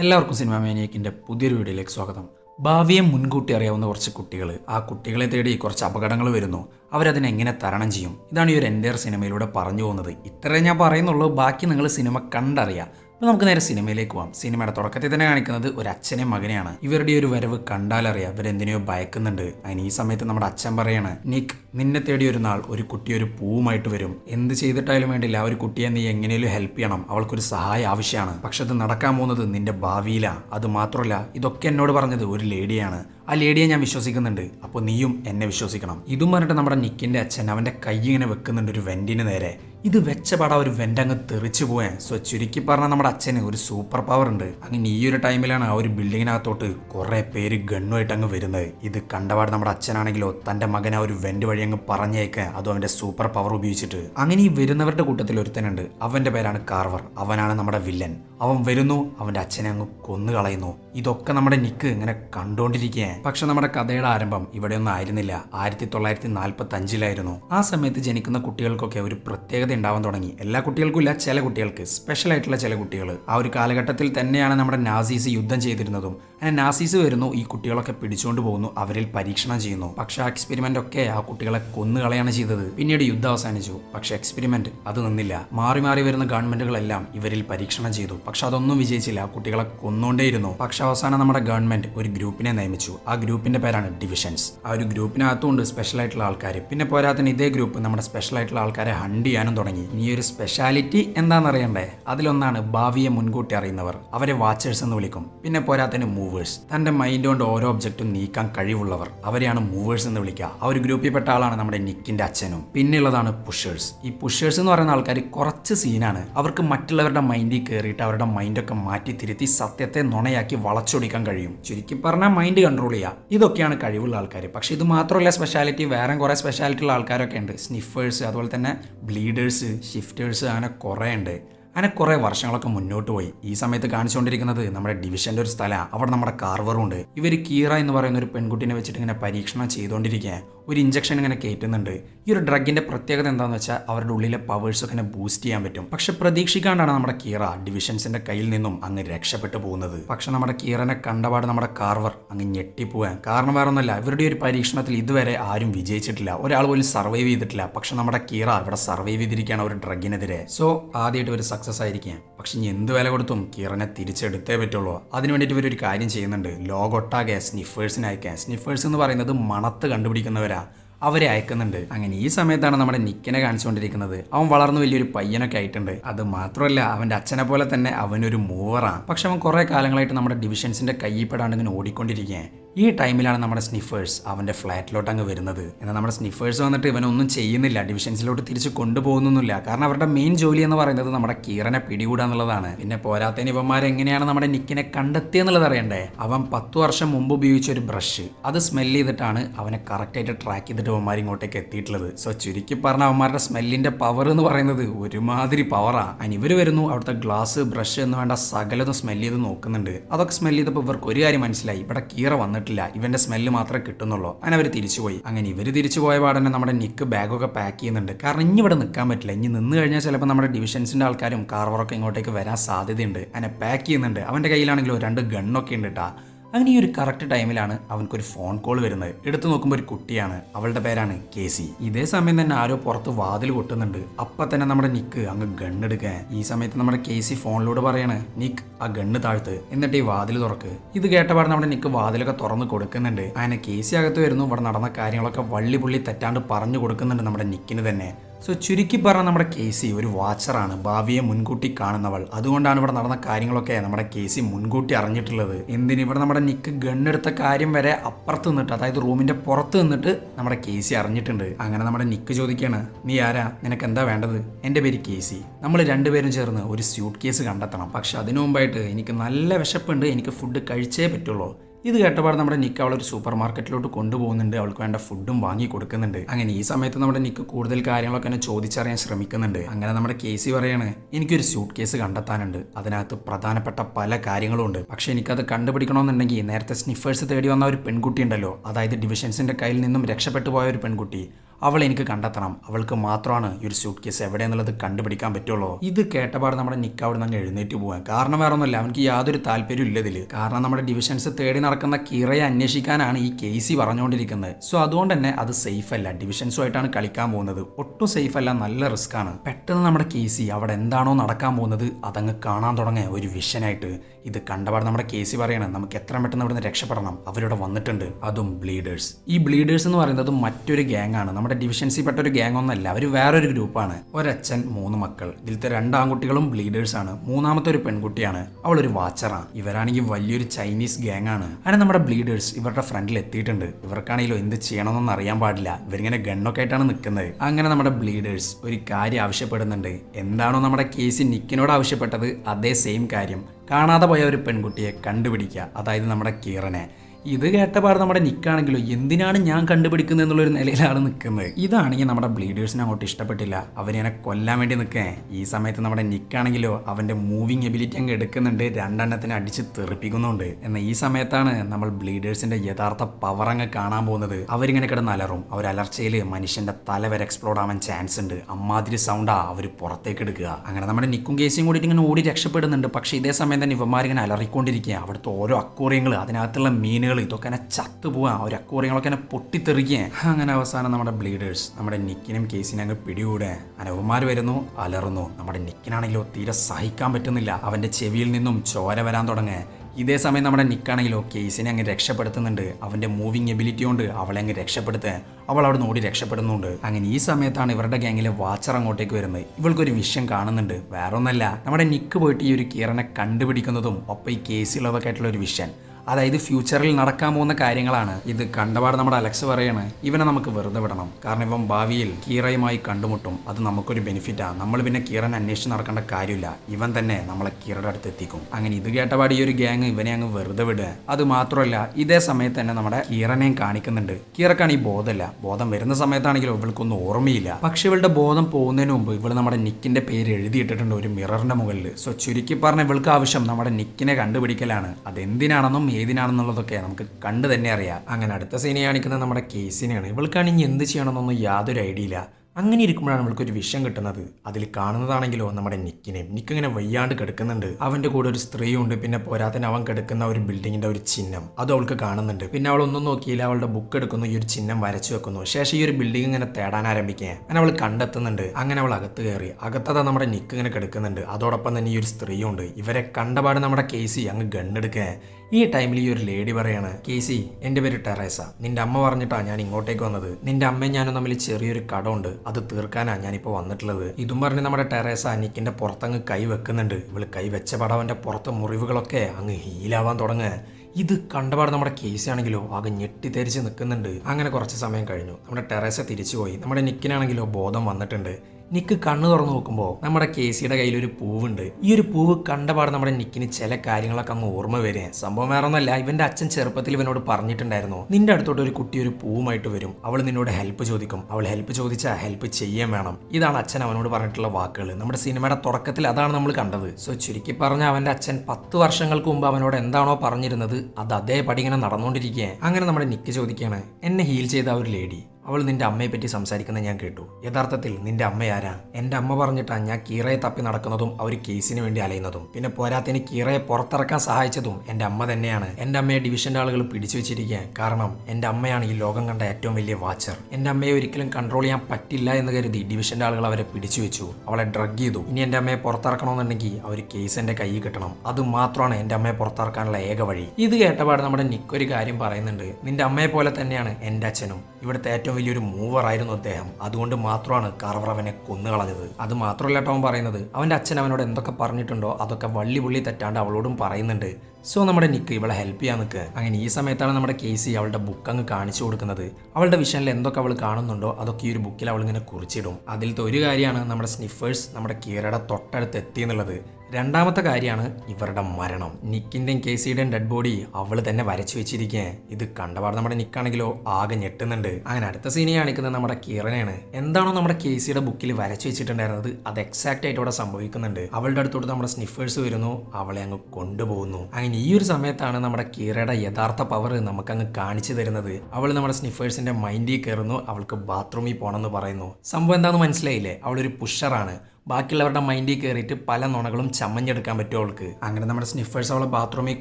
എല്ലാവർക്കും സിനിമ മേനിയക്കിന്റെ പുതിയൊരു വീഡിയോയിലേക്ക് സ്വാഗതം. ഭാവിയെ മുൻകൂട്ടി അറിയാവുന്ന കുറച്ച് കുട്ടികൾ ആ കുട്ടികളെ തേടി കുറച്ച് അപകടങ്ങൾ വരുന്നു. അവരതിനെങ്ങനെ തരണം ചെയ്യും? ഇതാണ് ഈ ഒരു എന്റെ സിനിമയിലൂടെ പറഞ്ഞു പോകുന്നത്. ഇത്രയേ ഞാൻ പറയുന്നുള്ളൂ. ബാക്കി നിങ്ങൾ സിനിമ കണ്ടറിയാം. അപ്പോൾ നമുക്ക് നേരെ സിനിമയിലേക്ക് പോകാം സിനിമയുടെ തുടക്കത്തിൽ തന്നെ കാണിക്കുന്നത് ഒരു അച്ഛനെ മകനെയാണ്. ഇവരുടെ ഒരു വരവ് കണ്ടാലറിയാം. ഇവരെന്തിനെയോ ഭയക്കുന്നുണ്ട്. അതിന് ഈ സമയത്ത് നമ്മുടെ അച്ഛൻ പറയാണ് നിക്ക് നിന്നെ തേടി ഒരു നാൾ ഒരു കുട്ടി ഒരു പൂവുമായിട്ട് വരും. എന്ത് ചെയ്തിട്ടായാലും വേണ്ടില്ല ആ ഒരു കുട്ടിയെ നീ എങ്ങനെയും ഹെൽപ്പ് ചെയ്യണം. അവൾക്കൊരു സഹായം ആവശ്യമാണ്. പക്ഷെ അത് നടക്കാൻ പോകുന്നത് നിന്റെ ഭാവിയിലാണ് അത് മാത്രമല്ല ഇതൊക്കെ എന്നോട് പറഞ്ഞത് ഒരു ലേഡിയാണ്. ആ ലേഡിയെ ഞാൻ വിശ്വസിക്കുന്നുണ്ട്. അപ്പോൾ നീയും എന്നെ വിശ്വസിക്കണം. ഇതും പറഞ്ഞിട്ട് നമ്മുടെ നിക്കിന്റെ അച്ഛൻ അവന്റെ കൈ ഇങ്ങനെ വെക്കുന്നുണ്ട് ഒരു വെന്റിന് നേരെ. ഇത് വെച്ചപാട ഒരു വെന്റ് അങ്ങ് തെറിച്ചു പോയാൻ സോ ചുരുക്കി പറഞ്ഞാൽ നമ്മുടെ അച്ഛന് ഒരു സൂപ്പർ പവർ ഉണ്ട്. അങ്ങനെ ഈ ഒരു ടൈമിലാണ് ആ ഒരു ബിൽഡിങ്ങിനകത്തോട്ട് കുറെ പേര് ഗണ്ണുമായിട്ട് അങ്ങ് വരുന്നത്. ഇത് കണ്ടപാട് നമ്മുടെ അച്ഛനാണെങ്കിലോ തന്റെ മകനെ ആ ഒരു വെന്റ് വഴി അങ്ങ് പറഞ്ഞേക്കാൻ അതും അവന്റെ സൂപ്പർ പവർ ഉപയോഗിച്ചിട്ട്. അങ്ങനെ ഈ വരുന്നവരുടെ കൂട്ടത്തിൽ ഒരുത്തനുണ്ട്. അവന്റെ പേരാണ് കാർവർ. അവനാണ് നമ്മുടെ വില്ലൻ. അവൻ വരുന്നു അവന്റെ അച്ഛനെ അങ്ങ് കൊന്നു കളയുന്നു ഇതൊക്കെ നമ്മുടെ നിക്ക് ഇങ്ങനെ കണ്ടുകൊണ്ടിരിക്കുകയാണ് പക്ഷെ നമ്മുടെ കഥയുടെ ആരംഭം ഇവിടെയൊന്നും ആയിരുന്നില്ല. ആയിരത്തി തൊള്ളായിരത്തി നാൽപ്പത്തി അഞ്ചിലായിരുന്നു ആ സമയത്ത് ജനിക്കുന്ന കുട്ടികൾക്കൊക്കെ ഒരു പ്രത്യേകത ഉണ്ടാവാൻ തുടങ്ങി. എല്ലാ കുട്ടികൾക്കും ഇല്ല ചില കുട്ടികൾക്ക്. സ്പെഷ്യൽ ആയിട്ടുള്ള ചില കുട്ടികൾ ആ ഒരു കാലഘട്ടത്തിൽ തന്നെയാണ് നമ്മുടെ നാസീസ് യുദ്ധം ചെയ്തിരുന്നതും. അങ്ങനെ നാസീസ് വരുന്നു ഈ കുട്ടികളൊക്കെ പിടിച്ചുകൊണ്ട് പോകുന്നു അവരിൽ പരീക്ഷണം ചെയ്യുന്നു. പക്ഷെ ആ എക്സ്പെരിമെന്റ് ഒക്കെ ആ കുട്ടികളെ കൊന്നുകളയാണ് ചെയ്തത്. പിന്നീട് യുദ്ധം അവസാനിച്ചു. പക്ഷെ എക്സ്പെരിമെന്റ് അത് നിന്നില്ല. മാറി മാറി വരുന്ന ഗവൺമെന്റുകളെല്ലാം ഇവരിൽ പരീക്ഷണം ചെയ്തു. പക്ഷെ അതൊന്നും വിജയിച്ചില്ല. കുട്ടികളെ കൊന്നുകൊണ്ടേയിരുന്നു പക്ഷെ അവസാനം നമ്മുടെ ഗവൺമെന്റ് ഒരു ഗ്രൂപ്പിനെ നിയമിച്ചു. ആ ഗ്രൂപ്പിന്റെ പേരാണ് ഡിവിഷൻസ്. ആ ഒരു ഗ്രൂപ്പിനകത്തുകൊണ്ട് സ്പെഷ്യൽ ആയിട്ടുള്ള ആൾക്കാർ പിന്നെ പോരാത്തിന് ഇതേ ഗ്രൂപ്പ് നമ്മുടെ സ്പെഷ്യൽ ആയിട്ടുള്ള ആൾക്കാരെ ഹണ്ട് ചെയ്യാനും തുടങ്ങി. ഇനി ഒരു സ്പെഷ്യാലിറ്റി എന്താണെന്നറിയണ്ടേ അതിലൊന്നാണ് ഭാവിയെ മുൻകൂട്ടി അറിയുന്നവർ. അവരെ വാച്ചേഴ്സ് എന്ന് വിളിക്കും. പിന്നെ പോരാത്തിന് മൂവേഴ്സ്. തന്റെ മൈൻഡ് കൊണ്ട് ഓരോ ഒബ്ജക്റ്റും നീക്കാൻ കഴിവുള്ളവർ. അവരെയാണ് മൂവേഴ്സ് എന്ന് വിളിക്കുക. ആ ഒരു ഗ്രൂപ്പിൽ പെട്ട ആളാണ് നമ്മുടെ നിക്കിന്റെ അച്ഛനും. പിന്നെയുള്ളതാണ് പുഷേഴ്സ്. ഈ പുഷേഴ്സ് എന്ന് പറയുന്ന ആൾക്കാർ കുറച്ച് സീനാണ്. അവർക്ക് മറ്റുള്ളവരുടെ മൈൻഡിൽ കയറിയിട്ട് അവരുടെ മൈൻഡൊക്കെ മാറ്റി തിരുത്തി സത്യത്തെ നുണയാക്കി വളച്ചൊടിക്കാൻ കഴിയും. ചുരുക്കി പറഞ്ഞാൽ മൈൻഡ് കൺട്രോൾ ചെയ്യുക ഇതൊക്കെയാണ് കഴിവുള്ള ആൾക്കാർ പക്ഷേ ഇത് മാത്രമല്ല സ്പെഷ്യാലിറ്റി വേറെ കുറേ സ്പെഷ്യാലിറ്റി ഉള്ള ആൾക്കാരൊക്കെ ഉണ്ട്. സ്നിഫേഴ്സ് അതുപോലെ തന്നെ ബ്ലീഡേഴ്സ് ഷിഫ്റ്റേഴ്സ് അങ്ങനെ കുറേ ഉണ്ട്. അങ്ങനെ കുറേ വർഷങ്ങളൊക്കെ മുന്നോട്ട് പോയി. ഈ സമയത്ത് കാണിച്ചുകൊണ്ടിരിക്കുന്നത് നമ്മുടെ ഡിവിഷന്റെ ഒരു സ്ഥലമാണ് അവിടെ നമ്മുടെ കാർവറും ഉണ്ട് ഇവർ കീറ എന്ന് പറയുന്ന ഒരു പെൺകുട്ടിനെ വെച്ചിട്ട് ഇങ്ങനെ പരീക്ഷണം ചെയ്തുകൊണ്ടിരിക്കുക ഒരു ഇഞ്ചക്ഷൻ ഇങ്ങനെ കയറ്റുന്നുണ്ട് ഈ ഒരു ഡ്രഗിന്റെ പ്രത്യേകത എന്താണെന്ന് വെച്ചാൽ അവരുടെ ഉള്ളിലെ പവേഴ്സ് ഒക്കെ ബൂസ്റ്റ് ചെയ്യാൻ പറ്റും. പക്ഷെ പ്രതീക്ഷിക്കാണ്ടാണ് നമ്മുടെ കീറ ഡിവിഷൻസിന്റെ കയ്യിൽ നിന്നും അങ്ങ് രക്ഷപ്പെട്ടു പോകുന്നത്. പക്ഷെ നമ്മുടെ കീറനെ കണ്ടപാട് നമ്മുടെ കാർവർ അങ്ങ് ഞെട്ടിപ്പോവാൻ കാരണം വേറെ ഒന്നല്ല ഇവരുടെ ഒരു പരീക്ഷണത്തിൽ ഇതുവരെ ആരും വിജയിച്ചിട്ടില്ല. ഒരാൾ പോലും സർവൈവ് ചെയ്തിട്ടില്ല. പക്ഷെ നമ്മുടെ കീറ ഇവിടെ സർവൈവ് ചെയ്തിരിക്കുകയാണ് ഒരു ഡ്രഗിനെതിരെ സോ ആദ്യമായിട്ട് ഒരു സക്സസ് ആയിരിക്കാം പക്ഷെ ഇനി എന്ത് വില കൊടുത്തും കിറനെ തിരിച്ചെടുത്തേ പറ്റുള്ളൂ. അതിന് വേണ്ടിയിട്ട് ഇവരൊരു കാര്യം ചെയ്യുന്നുണ്ട്. ലോകൊട്ടാകെ സ്നിഫേഴ്സിനെ അയക്കാൻ സ്നിഫേഴ്സ് എന്ന് പറയുന്നത് മണത്ത് കണ്ടുപിടിക്കുന്നവരാ. അവരെ അയക്കുന്നുണ്ട്. അങ്ങനെ ഈ സമയത്താണ് നമ്മുടെ നിക്കിനെ കാണിച്ചുകൊണ്ടിരിക്കുന്നത്. അവൻ വളർന്നു വലിയൊരു പയ്യനൊക്കെ ആയിട്ടുണ്ട്. അത് മാത്രമല്ല അവന്റെ അച്ഛനെ പോലെ തന്നെ അവനൊരു മൂവറാണ് പക്ഷെ അവൻ കുറെ കാലങ്ങളായിട്ട് നമ്മുടെ ഡിവിഷൻസിന്റെ കയ്യിൽ ഇങ്ങനെ ഓടിക്കൊണ്ടിരിക്കുകയാണ്. ഈ ടൈമിലാണ് നമ്മുടെ സ്നിഫേഴ്സ് അവന്റെ ഫ്ലാറ്റിലോട്ട് അങ്ങ് വരുന്നത്. എന്നാൽ നമ്മുടെ സ്നിഫേഴ്സ് വന്നിട്ട് ഇവനൊന്നും ചെയ്യുന്നില്ല. ഡിവിഷൻസിലോട്ട് തിരിച്ച് കൊണ്ടുപോകുന്നൊന്നുമില്ല. കാരണം അവരുടെ മെയിൻ ജോലി എന്ന് പറയുന്നത് നമ്മുടെ കീറനെ പിടികൂടുക എന്നുള്ളതാണ് പിന്നെ പോരാത്തതിന് ഇവന്മാർ എങ്ങനെയാണ് നമ്മുടെ നിക്കിനെ കണ്ടെത്തിയെന്നുള്ളത് അറിയണ്ടേ? അവൻ പത്ത് വർഷം മുമ്പ് ഉപയോഗിച്ച ഒരു ബ്രഷ്. അത് സ്മെൽ ചെയ്തിട്ടാണ് അവനെ കറക്റ്റായിട്ട് ട്രാക്ക് ചെയ്തിട്ട് അവന്മാർ ഇങ്ങോട്ടേക്ക് എത്തിയിട്ടുള്ളത്. സോ ചുരുക്കി പറഞ്ഞ അവന്മാരുടെ സ്മെല്ലിന്റെ പവർ എന്ന് പറയുന്നത് ഒരുമാതിരി പവറാണ് അതിന് ഇവർ വരുന്നു അവിടുത്തെ ഗ്ലാസ് ബ്രഷ് എന്ന് വേണ്ട സകലതും സ്മെൽ ചെയ്ത് നോക്കുന്നുണ്ട്. അതൊക്കെ സ്മെൽ ചെയ്തപ്പോൾ ഇവർക്ക് ഒരു കാര്യം മനസ്സിലായി. ഇവിടെ കീറ വന്നിട്ടില്ല ഇവന്റെ സ്മെല്ല് മാത്രമേ കിട്ടുന്നുള്ളൂ. അങ്ങനെ അവർ തിരിച്ചുപോയി. അങ്ങനെ ഇവർ തിരിച്ചു പോയ പാടന്നെ നമ്മുടെ നിക്ക് ബാഗൊക്കെ പാക്ക് ചെയ്യുന്നുണ്ട്. കാരണം ഇനി ഇവിടെ നിൽക്കാൻ പറ്റില്ല. ഇനി നിന്ന് കഴിഞ്ഞാൽ ചിലപ്പോൾ നമ്മുടെ ഡിവിഷൻസിന്റെ ആൾക്കാരും കാർവറൊക്കെ ഇങ്ങോട്ടേക്ക് വരാൻ സാധ്യതയുണ്ട്. അങ്ങനെ പാക്ക് ചെയ്യുന്നുണ്ട്. അവന്റെ കയ്യിലാണെങ്കിലും രണ്ട് ഗണ്ണൊക്കെ ഉണ്ട് കേട്ടാ അങ്ങനെ ഈ ഒരു കറക്റ്റ് ടൈമിലാണ് അവനക്കൊരു ഫോൺ കോൾ വരുന്നത്. എടുത്തു നോക്കുമ്പോൾ ഒരു കുട്ടിയാണ്. അവളുടെ പേരാണ് കെ സി ഇതേ സമയം തന്നെ ആരോ പുറത്ത് വാതിൽ കൊട്ടുന്നുണ്ട് അപ്പൊ തന്നെ നമ്മുടെ നിക്ക് അങ്ങ് ഗണ്ണെടുക്കാൻ ഈ സമയത്ത് നമ്മുടെ കെ സി ഫോണിലൂടെ പറയാണ് നിക്ക് ആ ഗണ്ണ് താഴ്ത്ത്. എന്നിട്ട് ഈ വാതിൽ തുറക്ക്. ഇത് കേട്ടപാട് നമ്മുടെ നിക്ക് വാതിലൊക്കെ തുറന്ന് കൊടുക്കുന്നുണ്ട്. അങ്ങനെ കെ സി അകത്ത് വരുന്നു. ഇവിടെ നടന്ന കാര്യങ്ങളൊക്കെ വള്ളി പുള്ളി തെറ്റാണ്ട് പറഞ്ഞു കൊടുക്കുന്നുണ്ട് നമ്മുടെ നിക്കിന് തന്നെ. സോ ചുരുക്കി പറഞ്ഞ നമ്മുടെ കേസി ഒരു വാച്ചറാണ് ഭാവിയെ മുൻകൂട്ടി കാണുന്നവൾ. അതുകൊണ്ടാണ് ഇവിടെ നടന്ന കാര്യങ്ങളൊക്കെ നമ്മുടെ കേസി മുൻകൂട്ടി അറിഞ്ഞിട്ടുള്ളത്. എന്തിന്? ഇവിടെ നമ്മുടെ നിക്ക് ഗണ്ണെടുത്ത കാര്യം വരെ അപ്പുറത്ത് നിന്നിട്ട് അതായത് റൂമിന്റെ പുറത്ത് നിന്നിട്ട് നമ്മുടെ കേസി അറിഞ്ഞിട്ടുണ്ട്. അങ്ങനെ നമ്മുടെ നിക്ക് ചോദിക്കാണ് നീ ആരാ? നിനക്ക് എന്താ വേണ്ടത്? എന്റെ പേര് കേസി നമ്മൾ രണ്ടുപേരും ചേർന്ന് ഒരു സ്യൂട്ട് കേസ് കണ്ടെത്തണം. പക്ഷെ അതിനു മുമ്പായിട്ട് എനിക്ക് നല്ല വിശപ്പുണ്ട്. എനിക്ക് ഫുഡ് കഴിച്ചേ പറ്റുള്ളൂ. ഇത് കേട്ടപാട് നമ്മുടെ നിക്ക് അവളൊരു സൂപ്പർ മാർക്കറ്റിലോട്ട് കൊണ്ടുപോകുന്നുണ്ട്. അവൾക്ക് വേണ്ട ഫുഡും വാങ്ങി കൊടുക്കുന്നുണ്ട്. അങ്ങനെ ഈ സമയത്ത് നമ്മുടെ നിക്ക് കൂടുതൽ കാര്യങ്ങളൊക്കെ എന്നെ ചോദിച്ചറിയാൻ ശ്രമിക്കുന്നുണ്ട്. അങ്ങനെ നമ്മുടെ കേസി പറയാണ് എനിക്കൊരു സ്യൂട്ട് കേസ് കണ്ടെത്താനുണ്ട്. അതിനകത്ത് പ്രധാനപ്പെട്ട പല കാര്യങ്ങളും ഉണ്ട്. പക്ഷെ എനിക്കത് കണ്ടുപിടിക്കണമെന്നുണ്ടെങ്കിൽ നേരത്തെ സ്നിഫേഴ്സ് തേടി വന്ന ഒരു പെൺകുട്ടി ഉണ്ടല്ലോ അതായത് ഡിവിഷൻസിന്റെ കയ്യിൽ നിന്നും രക്ഷപ്പെട്ടു പോയ ഒരു പെൺകുട്ടി. അവളെ എനിക്ക് കണ്ടെത്തണം. അവൾക്ക് മാത്രമാണ് ഈ ഒരു സ്യൂട്ട് കേസ് എവിടെ എന്നുള്ളത് കണ്ടുപിടിക്കാൻ പറ്റുള്ളൂ. ഇത് കേട്ടപാട് നമ്മുടെ നിക്ക് അവിടെ നിന്ന് എഴുന്നേറ്റ് പോകാൻ കാരണം വേറെ ഒന്നുമില്ല അവനക്ക് യാതൊരു താല്പര്യം ഇല്ലതിൽ കാരണം നമ്മുടെ ഡിവിഷൻസ് തേടി നടക്കുന്ന കിറയെ അന്വേഷിക്കാനാണ് ഈ കേസി പറഞ്ഞുകൊണ്ടിരിക്കുന്നത്. സോ അതുകൊണ്ട് തന്നെ അത് സേഫ് അല്ല. ഡിവിഷൻസുമായിട്ടാണ് കളിക്കാൻ പോകുന്നത്. ഒട്ടും സേഫ് അല്ല നല്ല റിസ്ക് ആണ്. പെട്ടെന്ന് നമ്മുടെ കേസി അവിടെ എന്താണോ നടക്കാൻ പോകുന്നത് അതങ്ങ് കാണാൻ തുടങ്ങിയ ഒരു വിഷനായിട്ട് ഇത് കണ്ടപാട് നമ്മുടെ കേസി പറയണം. നമുക്ക് എത്ര പെട്ടെന്ന് അവിടെ നിന്ന് രക്ഷപ്പെടണം. അവരിവിടെ വന്നിട്ടുണ്ട്. അതും ബ്ലീഡേഴ്സ് ഈ ബ്ലീഡേഴ്സ് എന്ന് പറയുന്നത് മറ്റൊരു ഗ്യാങ് ആണ്. നമ്മുടെ ഡിവിഷൻസിൽ പെട്ട ഒരു ഗ്യാങ് ഒന്നല്ല അവർ വേറൊരു ഗ്രൂപ്പാണ്. ഒരച്ഛൻ മൂന്ന് മക്കൾ. ഇതിലത്തെ രണ്ട് ആൺകുട്ടികളും ബ്ലീഡേഴ്സ് ആണ്. മൂന്നാമത്തെ ഒരു പെൺകുട്ടിയാണ്. അവൾ ഒരു വാച്ചറാണ് ഇവരാണെങ്കിൽ വലിയൊരു ചൈനീസ് ഗ്യാങ് ആണ്. അങ്ങനെ നമ്മുടെ ബ്ലീഡേഴ്സ് ഇവരുടെ ഫ്രണ്ടിൽ എത്തിയിട്ടുണ്ട്. ഇവർക്കാണെങ്കിലും എന്ത് ചെയ്യണമെന്നൊന്നും അറിയാൻ പാടില്ല. ഇവരിങ്ങനെ ഗണ്ണൊക്കെ ആയിട്ടാണ് നിൽക്കുന്നത്. അങ്ങനെ നമ്മുടെ ബ്ലീഡേഴ്സ് ഒരു കാര്യം ആവശ്യപ്പെടുന്നുണ്ട്. എന്താണോ നമ്മുടെ കേസി നിക്കിനോട് ആവശ്യപ്പെട്ടത് അതേ സെയിം കാര്യം. കാണാതെ പോയ ഒരു പെൺകുട്ടിയെ കണ്ടുപിടിക്കുക. അതായത് നമ്മുടെ കീറനെ. ഇത് കേട്ടപാട് നമ്മുടെ നിക്കാണെങ്കിലോ എന്തിനാണ് ഞാൻ കണ്ടുപിടിക്കുന്നത് എന്നുള്ളൊരു നിലയിലാണ് നിൽക്കുന്നത്. ഇതാണെങ്കിൽ നമ്മുടെ ബ്ലീഡേഴ്സിനെ അങ്ങോട്ട് ഇഷ്ടപ്പെട്ടില്ല. അവനെ കൊല്ലാൻ വേണ്ടി നിൽക്കേ. ഈ സമയത്ത് നമ്മുടെ നിക്കാണെങ്കിലോ അവന്റെ മൂവിങ് എബിലിറ്റി അങ്ങ് എടുക്കുന്നുണ്ട്. രണ്ടെണ്ണത്തിനെ അടിച്ച് തെറിപ്പിക്കുന്നുണ്ട്. എന്നാൽ ഈ സമയത്താണ് നമ്മൾ ബ്ലീഡേഴ്സിന്റെ യഥാർത്ഥ പവർ അങ്ങ് കാണാൻ പോകുന്നത്. അവരിങ്ങനെ കിടന്ന് അലറും. അവർ അലർച്ചയിൽ മനുഷ്യന്റെ തല വരെ എക്സ്പ്ലോഡ് ആവാൻ ചാൻസ് ഉണ്ട്. അമ്മാതിരി സൗണ്ടാ അവർ പുറത്തേക്ക് എടുക്കുക. അങ്ങനെ നമ്മുടെ നിക്കും കേസിയും കൂടിയിട്ട് ഇങ്ങനെ ഓടി രക്ഷപ്പെടുന്നുണ്ട്. പക്ഷേ ഇതേ സമയം തന്നെ ഇവന്മാരിങ്ങനെ അലറിക്കൊണ്ടിരിക്കുക അവിടുത്തെ ഓരോ അക്കൂറിയങ്ങൾ അതിനകത്തുള്ള മീനുകൾ ഇതൊക്കെ തന്നെ ചത്തു പോവാ. ഒരു അക്കോറിയങ്ങളൊക്കെ തന്നെ പൊട്ടിത്തെറിക്കുക അങ്ങനെ അവസാനം നമ്മുടെ ബ്ലീഡേഴ്സ് നമ്മുടെ നിക്കിനും കേസിനും അങ്ങ് പിടികൂടെ. അനവന്മാർ വരുന്നു അലറുന്നു. നമ്മുടെ നിക്കിനാണെങ്കിലോ തീരെ സഹിക്കാൻ പറ്റുന്നില്ല. അവന്റെ ചെവിയിൽ നിന്നും ചോര വരാൻ തുടങ്ങി. ഇതേ സമയം നമ്മുടെ നിക്കാണെങ്കിലോ കേസിനെ അങ്ങ് രക്ഷപ്പെടുത്തുന്നുണ്ട്. അവന്റെ മൂവിങ് എബിലിറ്റി കൊണ്ട് അവളെ അങ്ങ് രക്ഷപ്പെടുത്തുക അവൾ അവിടെ ഓടി രക്ഷപ്പെടുന്നുണ്ട്. അങ്ങനെ ഈ സമയത്താണ് ഇവരുടെ ഗ്യാങ്ങിലെ വാച്ചർ അങ്ങോട്ടേക്ക് വരുന്നത്. ഇവൾക്കൊരു വിഷയം കാണുന്നുണ്ട്. വേറൊന്നല്ല നമ്മുടെ നിക്ക് പോയിട്ട് ഈ ഒരു കീറനെ കണ്ടുപിടിക്കുന്നതും ഒപ്പം ഈ കേസിലുള്ളതൊക്കെ ആയിട്ടുള്ള ഒരു വിഷൻ അതായത് ഫ്യൂച്ചറിൽ നടക്കാൻ പോകുന്ന കാര്യങ്ങളാണ്. ഇത് കണ്ടപാട് നമ്മുടെ അലക്സ് പറയാണ് ഇവനെ നമുക്ക് വെറുതെ വിടണം. കാരണം ഇവൻ ഭാവിയിൽ കീറയുമായി കണ്ടുമുട്ടും. അത് നമുക്കൊരു ബെനിഫിറ്റാണ് നമ്മൾ പിന്നെ കീറനെ അന്വേഷിച്ച് നടക്കേണ്ട കാര്യമില്ല. ഇവൻ തന്നെ നമ്മളെ കീറയുടെ അടുത്ത് എത്തിക്കും. അങ്ങനെ ഇത് കേട്ടപാട് ഈ ഒരു ഗ്യാങ് ഇവനെ അങ്ങ് വെറുതെ വിടുക. അത് മാത്രമല്ല ഇതേ സമയത്ത് തന്നെ നമ്മുടെ കീറനെയും കാണിക്കുന്നുണ്ട്. കീറക്കാണ് ഈ ബോധമല്ല. ബോധം വരുന്ന സമയത്താണെങ്കിലും ഇവൾക്കൊന്നും ഓർമ്മയില്ല. പക്ഷെ ഇവളുടെ ബോധം പോകുന്നതിന് മുമ്പ് ഇവൾ നമ്മുടെ നിക്കിന്റെ പേര് എഴുതിയിട്ടിട്ടുണ്ട് ഒരു മിററിന്റെ മുകളിൽ സോ ചുരുക്കി പറഞ്ഞ ഇവൾക്ക് ആവശ്യം നമ്മുടെ നിക്കിനെ കണ്ടുപിടിക്കലാണ്. അതെന്തിനാണെന്നും ഏതിനാണെന്നുള്ളതൊക്കെ നമുക്ക് കണ്ടു തന്നെ അറിയാം. അങ്ങനെ അടുത്ത സീനെ കാണിക്കുന്നത് നമ്മുടെ കേസിനെയാണ്. ഇവൾക്കാണ് ഇനി എന്ത് ചെയ്യണമെന്നൊന്നും യാതൊരു ഐഡിയ ഇല്ല. അങ്ങനെ ഇരിക്കുമ്പോഴാണ് ഒരു വിഷം കിട്ടുന്നത്. അതിൽ കാണുന്നതാണെങ്കിലോ നമ്മുടെ നിക്കിനെ നിക്കിങ്ങനെ വയ്യാണ്ട് കിടക്കുന്നുണ്ട്. അവന്റെ കൂടെ ഒരു സ്ത്രീയുണ്ട്. പിന്നെ പോരാത്തന്നെ അവൻ കിടക്കുന്ന ഒരു ബിൽഡിങ്ങിന്റെ ഒരു ചിഹ്നം. അത് അവൾക്ക് കാണുന്നുണ്ട്. പിന്നെ അവൾ ഒന്നും നോക്കിയില്ല. അവളുടെ ബുക്ക് എടുക്കുന്നു. ഈ ഒരു ചിഹ്നം വരച്ചു വെക്കുന്നു. ശേഷം ഈ ഒരു ബിൽഡിംഗ് ഇങ്ങനെ തേടാൻ ആരംഭിക്കുക അങ്ങനെ അവൾ കണ്ടെത്തുന്നുണ്ട്. അങ്ങനെ അവൾ അകത്ത് കയറി. അകത്തതാ നമ്മുടെ നിക്ക് ഇങ്ങനെ കിടക്കുന്നുണ്ട്. അതോടൊപ്പം തന്നെ ഈ ഒരു സ്ത്രീയുണ്ട്. ഇവരെ കണ്ടപാട് നമ്മുടെ കേസി അങ്ങ് ഗണ്ണെടുക്കുക ഈ ടൈമിൽ ഈ ഒരു ലേഡി പറയാണ് കേസി എന്റെ പേര് ടെറേസ. നിന്റെ അമ്മ പറഞ്ഞിട്ടാ ഞാൻ ഇങ്ങോട്ടേക്ക് വന്നത്. നിന്റെ അമ്മയും ഞാനും തമ്മിൽ ചെറിയൊരു കടമുണ്ട്. അത് തീർക്കാനാ ഞാനിപ്പോൾ വന്നിട്ടുള്ളത്. ഇതും പറഞ്ഞ് നമ്മുടെ ടെറേസ നിക്കിന്റെ പുറത്തങ്ങ് കൈ വെക്കുന്നുണ്ട്. ഇവൾ കൈ വെച്ച പടവന്റെ പുറത്ത് മുറിവുകളൊക്കെ അങ്ങ് ഹീലാവാൻ തുടങ്ങുക ഇത് കണ്ടപാട് നമ്മുടെ കേസ് ആണെങ്കിലോ ആകെ ഞെട്ടിത്തെരിച്ച് നിൽക്കുന്നുണ്ട്. അങ്ങനെ കുറച്ച് സമയം കഴിഞ്ഞു. നമ്മുടെ ടെറേസ തിരിച്ചുപോയി. നമ്മുടെ നിക്കിനാണെങ്കിലോ ബോധം വന്നിട്ടുണ്ട്. നിക്ക് കണ്ണു തുറന്നു നോക്കുമ്പോൾ നമ്മുടെ കേസിയുടെ കയ്യിൽ ഒരു പൂവുണ്ട്. ഈ ഒരു പൂവ് കണ്ടപാട് നമ്മുടെ നിക്കിന് ചില കാര്യങ്ങളൊക്കെ അങ്ങ് ഓർമ്മ വരിക സംഭവം വേറെ ഒന്നല്ല ഇവന്റെ അച്ഛൻ ചെറുപ്പത്തിൽ ഇവനോട് പറഞ്ഞിട്ടുണ്ടായിരുന്നു നിന്റെ അടുത്തോട്ട് ഒരു കുട്ടി ഒരു പൂവുമായിട്ട് വരും. അവൾ നിന്നോട് ഹെൽപ്പ് ചോദിക്കും. അവൾ ഹെൽപ്പ് ചോദിച്ചാൽ ഹെൽപ്പ് ചെയ്യാൻ വേണം. ഇതാണ് അച്ഛൻ അവനോട് പറഞ്ഞിട്ടുള്ള വാക്കുകൾ നമ്മുടെ സിനിമയുടെ തുടക്കത്തിൽ അതാണ് നമ്മൾ കണ്ടത്. സോ ചുരുക്കി പറഞ്ഞ അവന്റെ അച്ഛൻ പത്ത് വർഷങ്ങൾക്ക് മുമ്പ് അവനോട് എന്താണോ പറഞ്ഞിരുന്നത് അത് അതേപടി ഇങ്ങനെ നടന്നുകൊണ്ടിരിക്കുകയാണ് അങ്ങനെ നമ്മുടെ നിക്ക് ചോദിക്കുകയാണ് എന്നെ ഹീൽ ചെയ്ത ഒരു ലേഡി അവൾ നിന്റെ അമ്മയെ പറ്റി സംസാരിക്കുന്നത് ഞാൻ കേട്ടു. യഥാർത്ഥത്തിൽ നിന്റെ അമ്മ ആരാ? എന്റെ അമ്മ പറഞ്ഞിട്ടാ ഞാൻ കീറയെ തപ്പി നടക്കുന്നതും അവർ കേസിന് വേണ്ടി അലയുന്നതും. പിന്നെ പോരാത്തിന് കീറയെ പുറത്തിറക്കാൻ സഹായിച്ചതും എന്റെ അമ്മ തന്നെയാണ്. എന്റെ അമ്മയെ ഡിവിഷന്റെ ആളുകൾ പിടിച്ചു വെച്ചിരിക്കുക കാരണം എന്റെ അമ്മയാണ് ഈ ലോകം കണ്ട ഏറ്റവും വലിയ വാച്ചർ. എന്റെ അമ്മയെ ഒരിക്കലും കൺട്രോൾ ചെയ്യാൻ പറ്റില്ല എന്ന് കരുതി ഡിവിഷന്റെ ആളുകൾ അവരെ പിടിച്ചു വെച്ചു. അവളെ ഡ്രഗ് ചെയ്തു. ഇനി എന്റെ അമ്മയെ പുറത്തിറക്കണമെന്നുണ്ടെങ്കിൽ അവർ കേസ് എന്റെ കയ്യിൽ കിട്ടണം. അത് മാത്രമാണ് എന്റെ അമ്മയെ പുറത്തിറക്കാനുള്ള ഏക വഴി. ഇത് കേട്ടപാട് നമ്മുടെ നിക്ക് ഒരു കാര്യം പറയുന്നുണ്ട്. നിന്റെ അമ്മയെ പോലെ തന്നെയാണ് എന്റെ അച്ഛനും. ഇവിടുത്തെ ഏറ്റവും വലിയൊരു മൂവർ ആയിരുന്നു അദ്ദേഹം. അതുകൊണ്ട് മാത്രമാണ് കാർവർ അവനെ കൊന്നുകളഞ്ഞത്. അത് മാത്രമല്ല ടോം പറയുന്നത്. അവന്റെ അച്ഛൻ അവനോട് എന്തൊക്കെ പറഞ്ഞിട്ടുണ്ടോ അതൊക്കെ വള്ളി പുള്ളി തെറ്റാണ്ട് അവളോടും പറയുന്നുണ്ട്. സോ നമ്മുടെ നിക്ക് ഇവളെ ഹെൽപ്പ് ചെയ്യാൻ നിൽക്കുക അങ്ങനെ ഈ സമയത്താണ് നമ്മുടെ കേസി അവളുടെ ബുക്ക് അങ്ങ് കാണിച്ചു കൊടുക്കുന്നത്. അവളുടെ വിഷനിൽ എന്തൊക്കെ അവൾ കാണുന്നുണ്ടോ അതൊക്കെ ഈ ഒരു ബുക്കിൽ അവൾ ഇങ്ങനെ കുറിച്ചിടും. അതിലത്തെ ഒരു കാര്യമാണ് നമ്മുടെ സ്നിഫേഴ്സ് നമ്മുടെ കീരയുടെ തൊട്ടടുത്ത് എത്തി എന്നുള്ളത്. രണ്ടാമത്തെ കാര്യമാണ് ഇവരുടെ മരണം. നിക്കിന്റെയും കേസിയുടെയും ഡെഡ് ബോഡി അവൾ തന്നെ വരച്ചു വെച്ചിരിക്കുക ഇത് കണ്ടപാട് നമ്മുടെ നിക്കാണെങ്കിലോ ആകെ ഞെട്ടുന്നുണ്ട്. അങ്ങനെ അടുത്ത സീനെ കാണിക്കുന്നത് നമ്മുടെ കീറനെയാണ് എന്താണോ നമ്മുടെ കേസിയുടെ ബുക്കിൽ വരച്ചു വെച്ചിട്ടുണ്ടായിരുന്നത് അത് എക്സാക്റ്റ് ആയിട്ട് ഇവിടെ സംഭവിക്കുന്നുണ്ട്. അവളുടെ അടുത്തോട്ട് നമ്മുടെ സ്നിഫേഴ്സ് വരുന്നു അവളെ അങ്ങ് കൊണ്ടുപോകുന്നു. അങ്ങനെ അങ്ങനെ ഈ ഒരു സമയത്താണ് നമ്മുടെ കീറയുടെ യഥാർത്ഥ പവർ നമുക്കങ്ങ് കാണിച്ചു തരുന്നത്. അവൾ നമ്മുടെ സ്നിഫേഴ്സിന്റെ മൈൻഡിൽ കയറുന്നു അവൾക്ക് ബാത്റൂമിൽ പോകണമെന്ന് പറയുന്നു. സംഭവം എന്താണെന്ന് മനസ്സിലായില്ലേ? അവളൊരു പുഷറാണ് ബാക്കിയുള്ളവരുടെ മൈൻഡിൽ കയറിയിട്ട് പല നുണകളും ചമ്മഞ്ഞെടുക്കാൻ പറ്റും അവൾക്ക്. അങ്ങനെ നമ്മുടെ സ്നിഫേഴ്സ് അവളെ ബാത്റൂമിൽ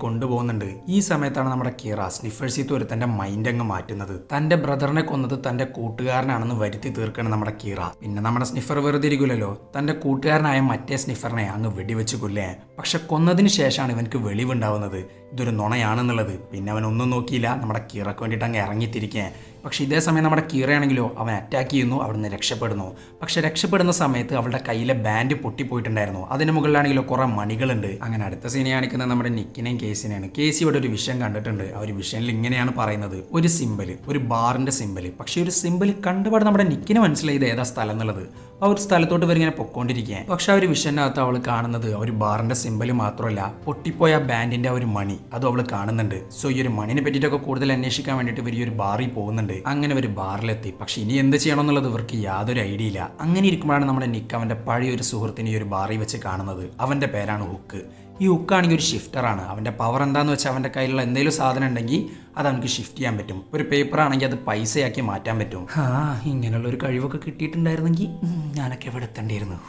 കൊണ്ടുപോകുന്നുണ്ട്. ഈ സമയത്താണ് നമ്മുടെ കീറ സ്നിഫേഴ്സിൽ ഒരു തന്റെ മൈൻഡ് അങ്ങ് മാറ്റുന്നത്. തന്റെ ബ്രദറിനെ കൊന്നത് തന്റെ കൂട്ടുകാരനാണെന്ന് വരുത്തി തീർക്കണം നമ്മുടെ കീറ. പിന്നെ നമ്മുടെ സ്നിഫർ വെറുതെ ഇരിക്കില്ലല്ലോ തന്റെ കൂട്ടുകാരനായ മറ്റേ സ്നിഫറിനെ അങ്ങ് വെടിവെച്ച് കൊല്ലേ പക്ഷെ കൊന്നതിന് ശേഷമാണ് ഇവനക്ക് വെളിവുണ്ടാവുന്നത്. ഇതൊരു നുണയാണെന്നുള്ളത്. പിന്നെ അവൻ ഒന്നും നോക്കിയില്ല. നമ്മുടെ കീറക്ക് വേണ്ടിയിട്ട് അങ്ങ് ഇറങ്ങിത്തിരിക്കാൻ പക്ഷേ ഇതേ സമയം നമ്മുടെ കീറയാണെങ്കിലോ അവൻ അറ്റാക്ക് ചെയ്യുന്നു അവിടുന്ന് രക്ഷപ്പെടുന്നു. പക്ഷേ രക്ഷപ്പെടുന്ന സമയത്ത് അവളുടെ കയ്യിലെ ബാൻഡ് പൊട്ടിപ്പോയിട്ടുണ്ടായിരുന്നു. അതിന് മുകളിലാണെങ്കിലോ കുറേ മണികളുണ്ട്. അങ്ങനെ അടുത്ത സീനെ കാണിക്കുന്നത് നമ്മുടെ നിക്കിനെയും കേസിനെയാണ്. കേസി ഇവിടെ ഒരു വിഷയം കണ്ടിട്ടുണ്ട്. ആ ഒരു വിഷയത്തിൽ ഇങ്ങനെയാണ് പറയുന്നത്. ഒരു സിമ്പിൾ ഒരു ബാറിന്റെ സിമ്പിൾ പക്ഷേ ഒരു സിമ്പിൾ കണ്ടുപാട് നമ്മുടെ നിക്കിന് മനസ്സിലായത് ഏതാ സ്ഥലം എന്നുള്ളത്. ഒരു സ്ഥലത്തോട്ട് വരെ ഇങ്ങനെ പൊക്കോണ്ടിരിക്കുക പക്ഷെ ആ ഒരു വിഷയനകത്ത് അവൾ കാണുന്നത് ഒരു ബാറിന്റെ സിമ്പൽ മാത്രമല്ല പൊട്ടിപ്പോയ ബാൻഡിന്റെ ഒരു മണി അതും അവൾ കാണുന്നുണ്ട്. സോ ഈ ഒരു മണിനെ പറ്റിയിട്ടൊക്കെ കൂടുതൽ അന്വേഷിക്കാൻ വേണ്ടിയിട്ട് ഇവർ ഈ ഒരു ബാറിൽ പോകുന്നുണ്ട്. അങ്ങനെ ഒരു ബാറിലെത്തി. പക്ഷെ ഇനി എന്ത് ചെയ്യണം എന്നുള്ളത് ഇവർക്ക് യാതൊരു ഐഡിയ ഇല്ല. അങ്ങനെ ഇരിക്കുമ്പോഴാണ് നമ്മുടെ നിക്ക് അവന്റെ പഴയ ഒരു സുഹൃത്തിനെ ഈ ഒരു ബാറിൽ വെച്ച് കാണുന്നത്. അവന്റെ പേരാണ് ഹുക്ക്. ഈ ഹുക്കാണെങ്കിൽ ഒരു ഷിഫ്റ്ററാണ് അവന്റെ പവർ എന്താണെന്ന് വെച്ചാൽ അവന്റെ കയ്യിലുള്ള എന്തെങ്കിലും സാധനം ഉണ്ടെങ്കിൽ അത് അവനക്ക് ഷിഫ്റ്റ് ചെയ്യാൻ പറ്റും. ഒരു പേപ്പർ ആണെങ്കിൽ അത് പൈസയാക്കി മാറ്റാൻ പറ്റും. ആ ഇങ്ങനെയുള്ള ഒരു കഴിവൊക്കെ കിട്ടിയിട്ടുണ്ടായിരുന്നെങ്കിൽ ഞാനൊക്കെ എവിടെ എത്തേണ്ടിയിരുന്നു.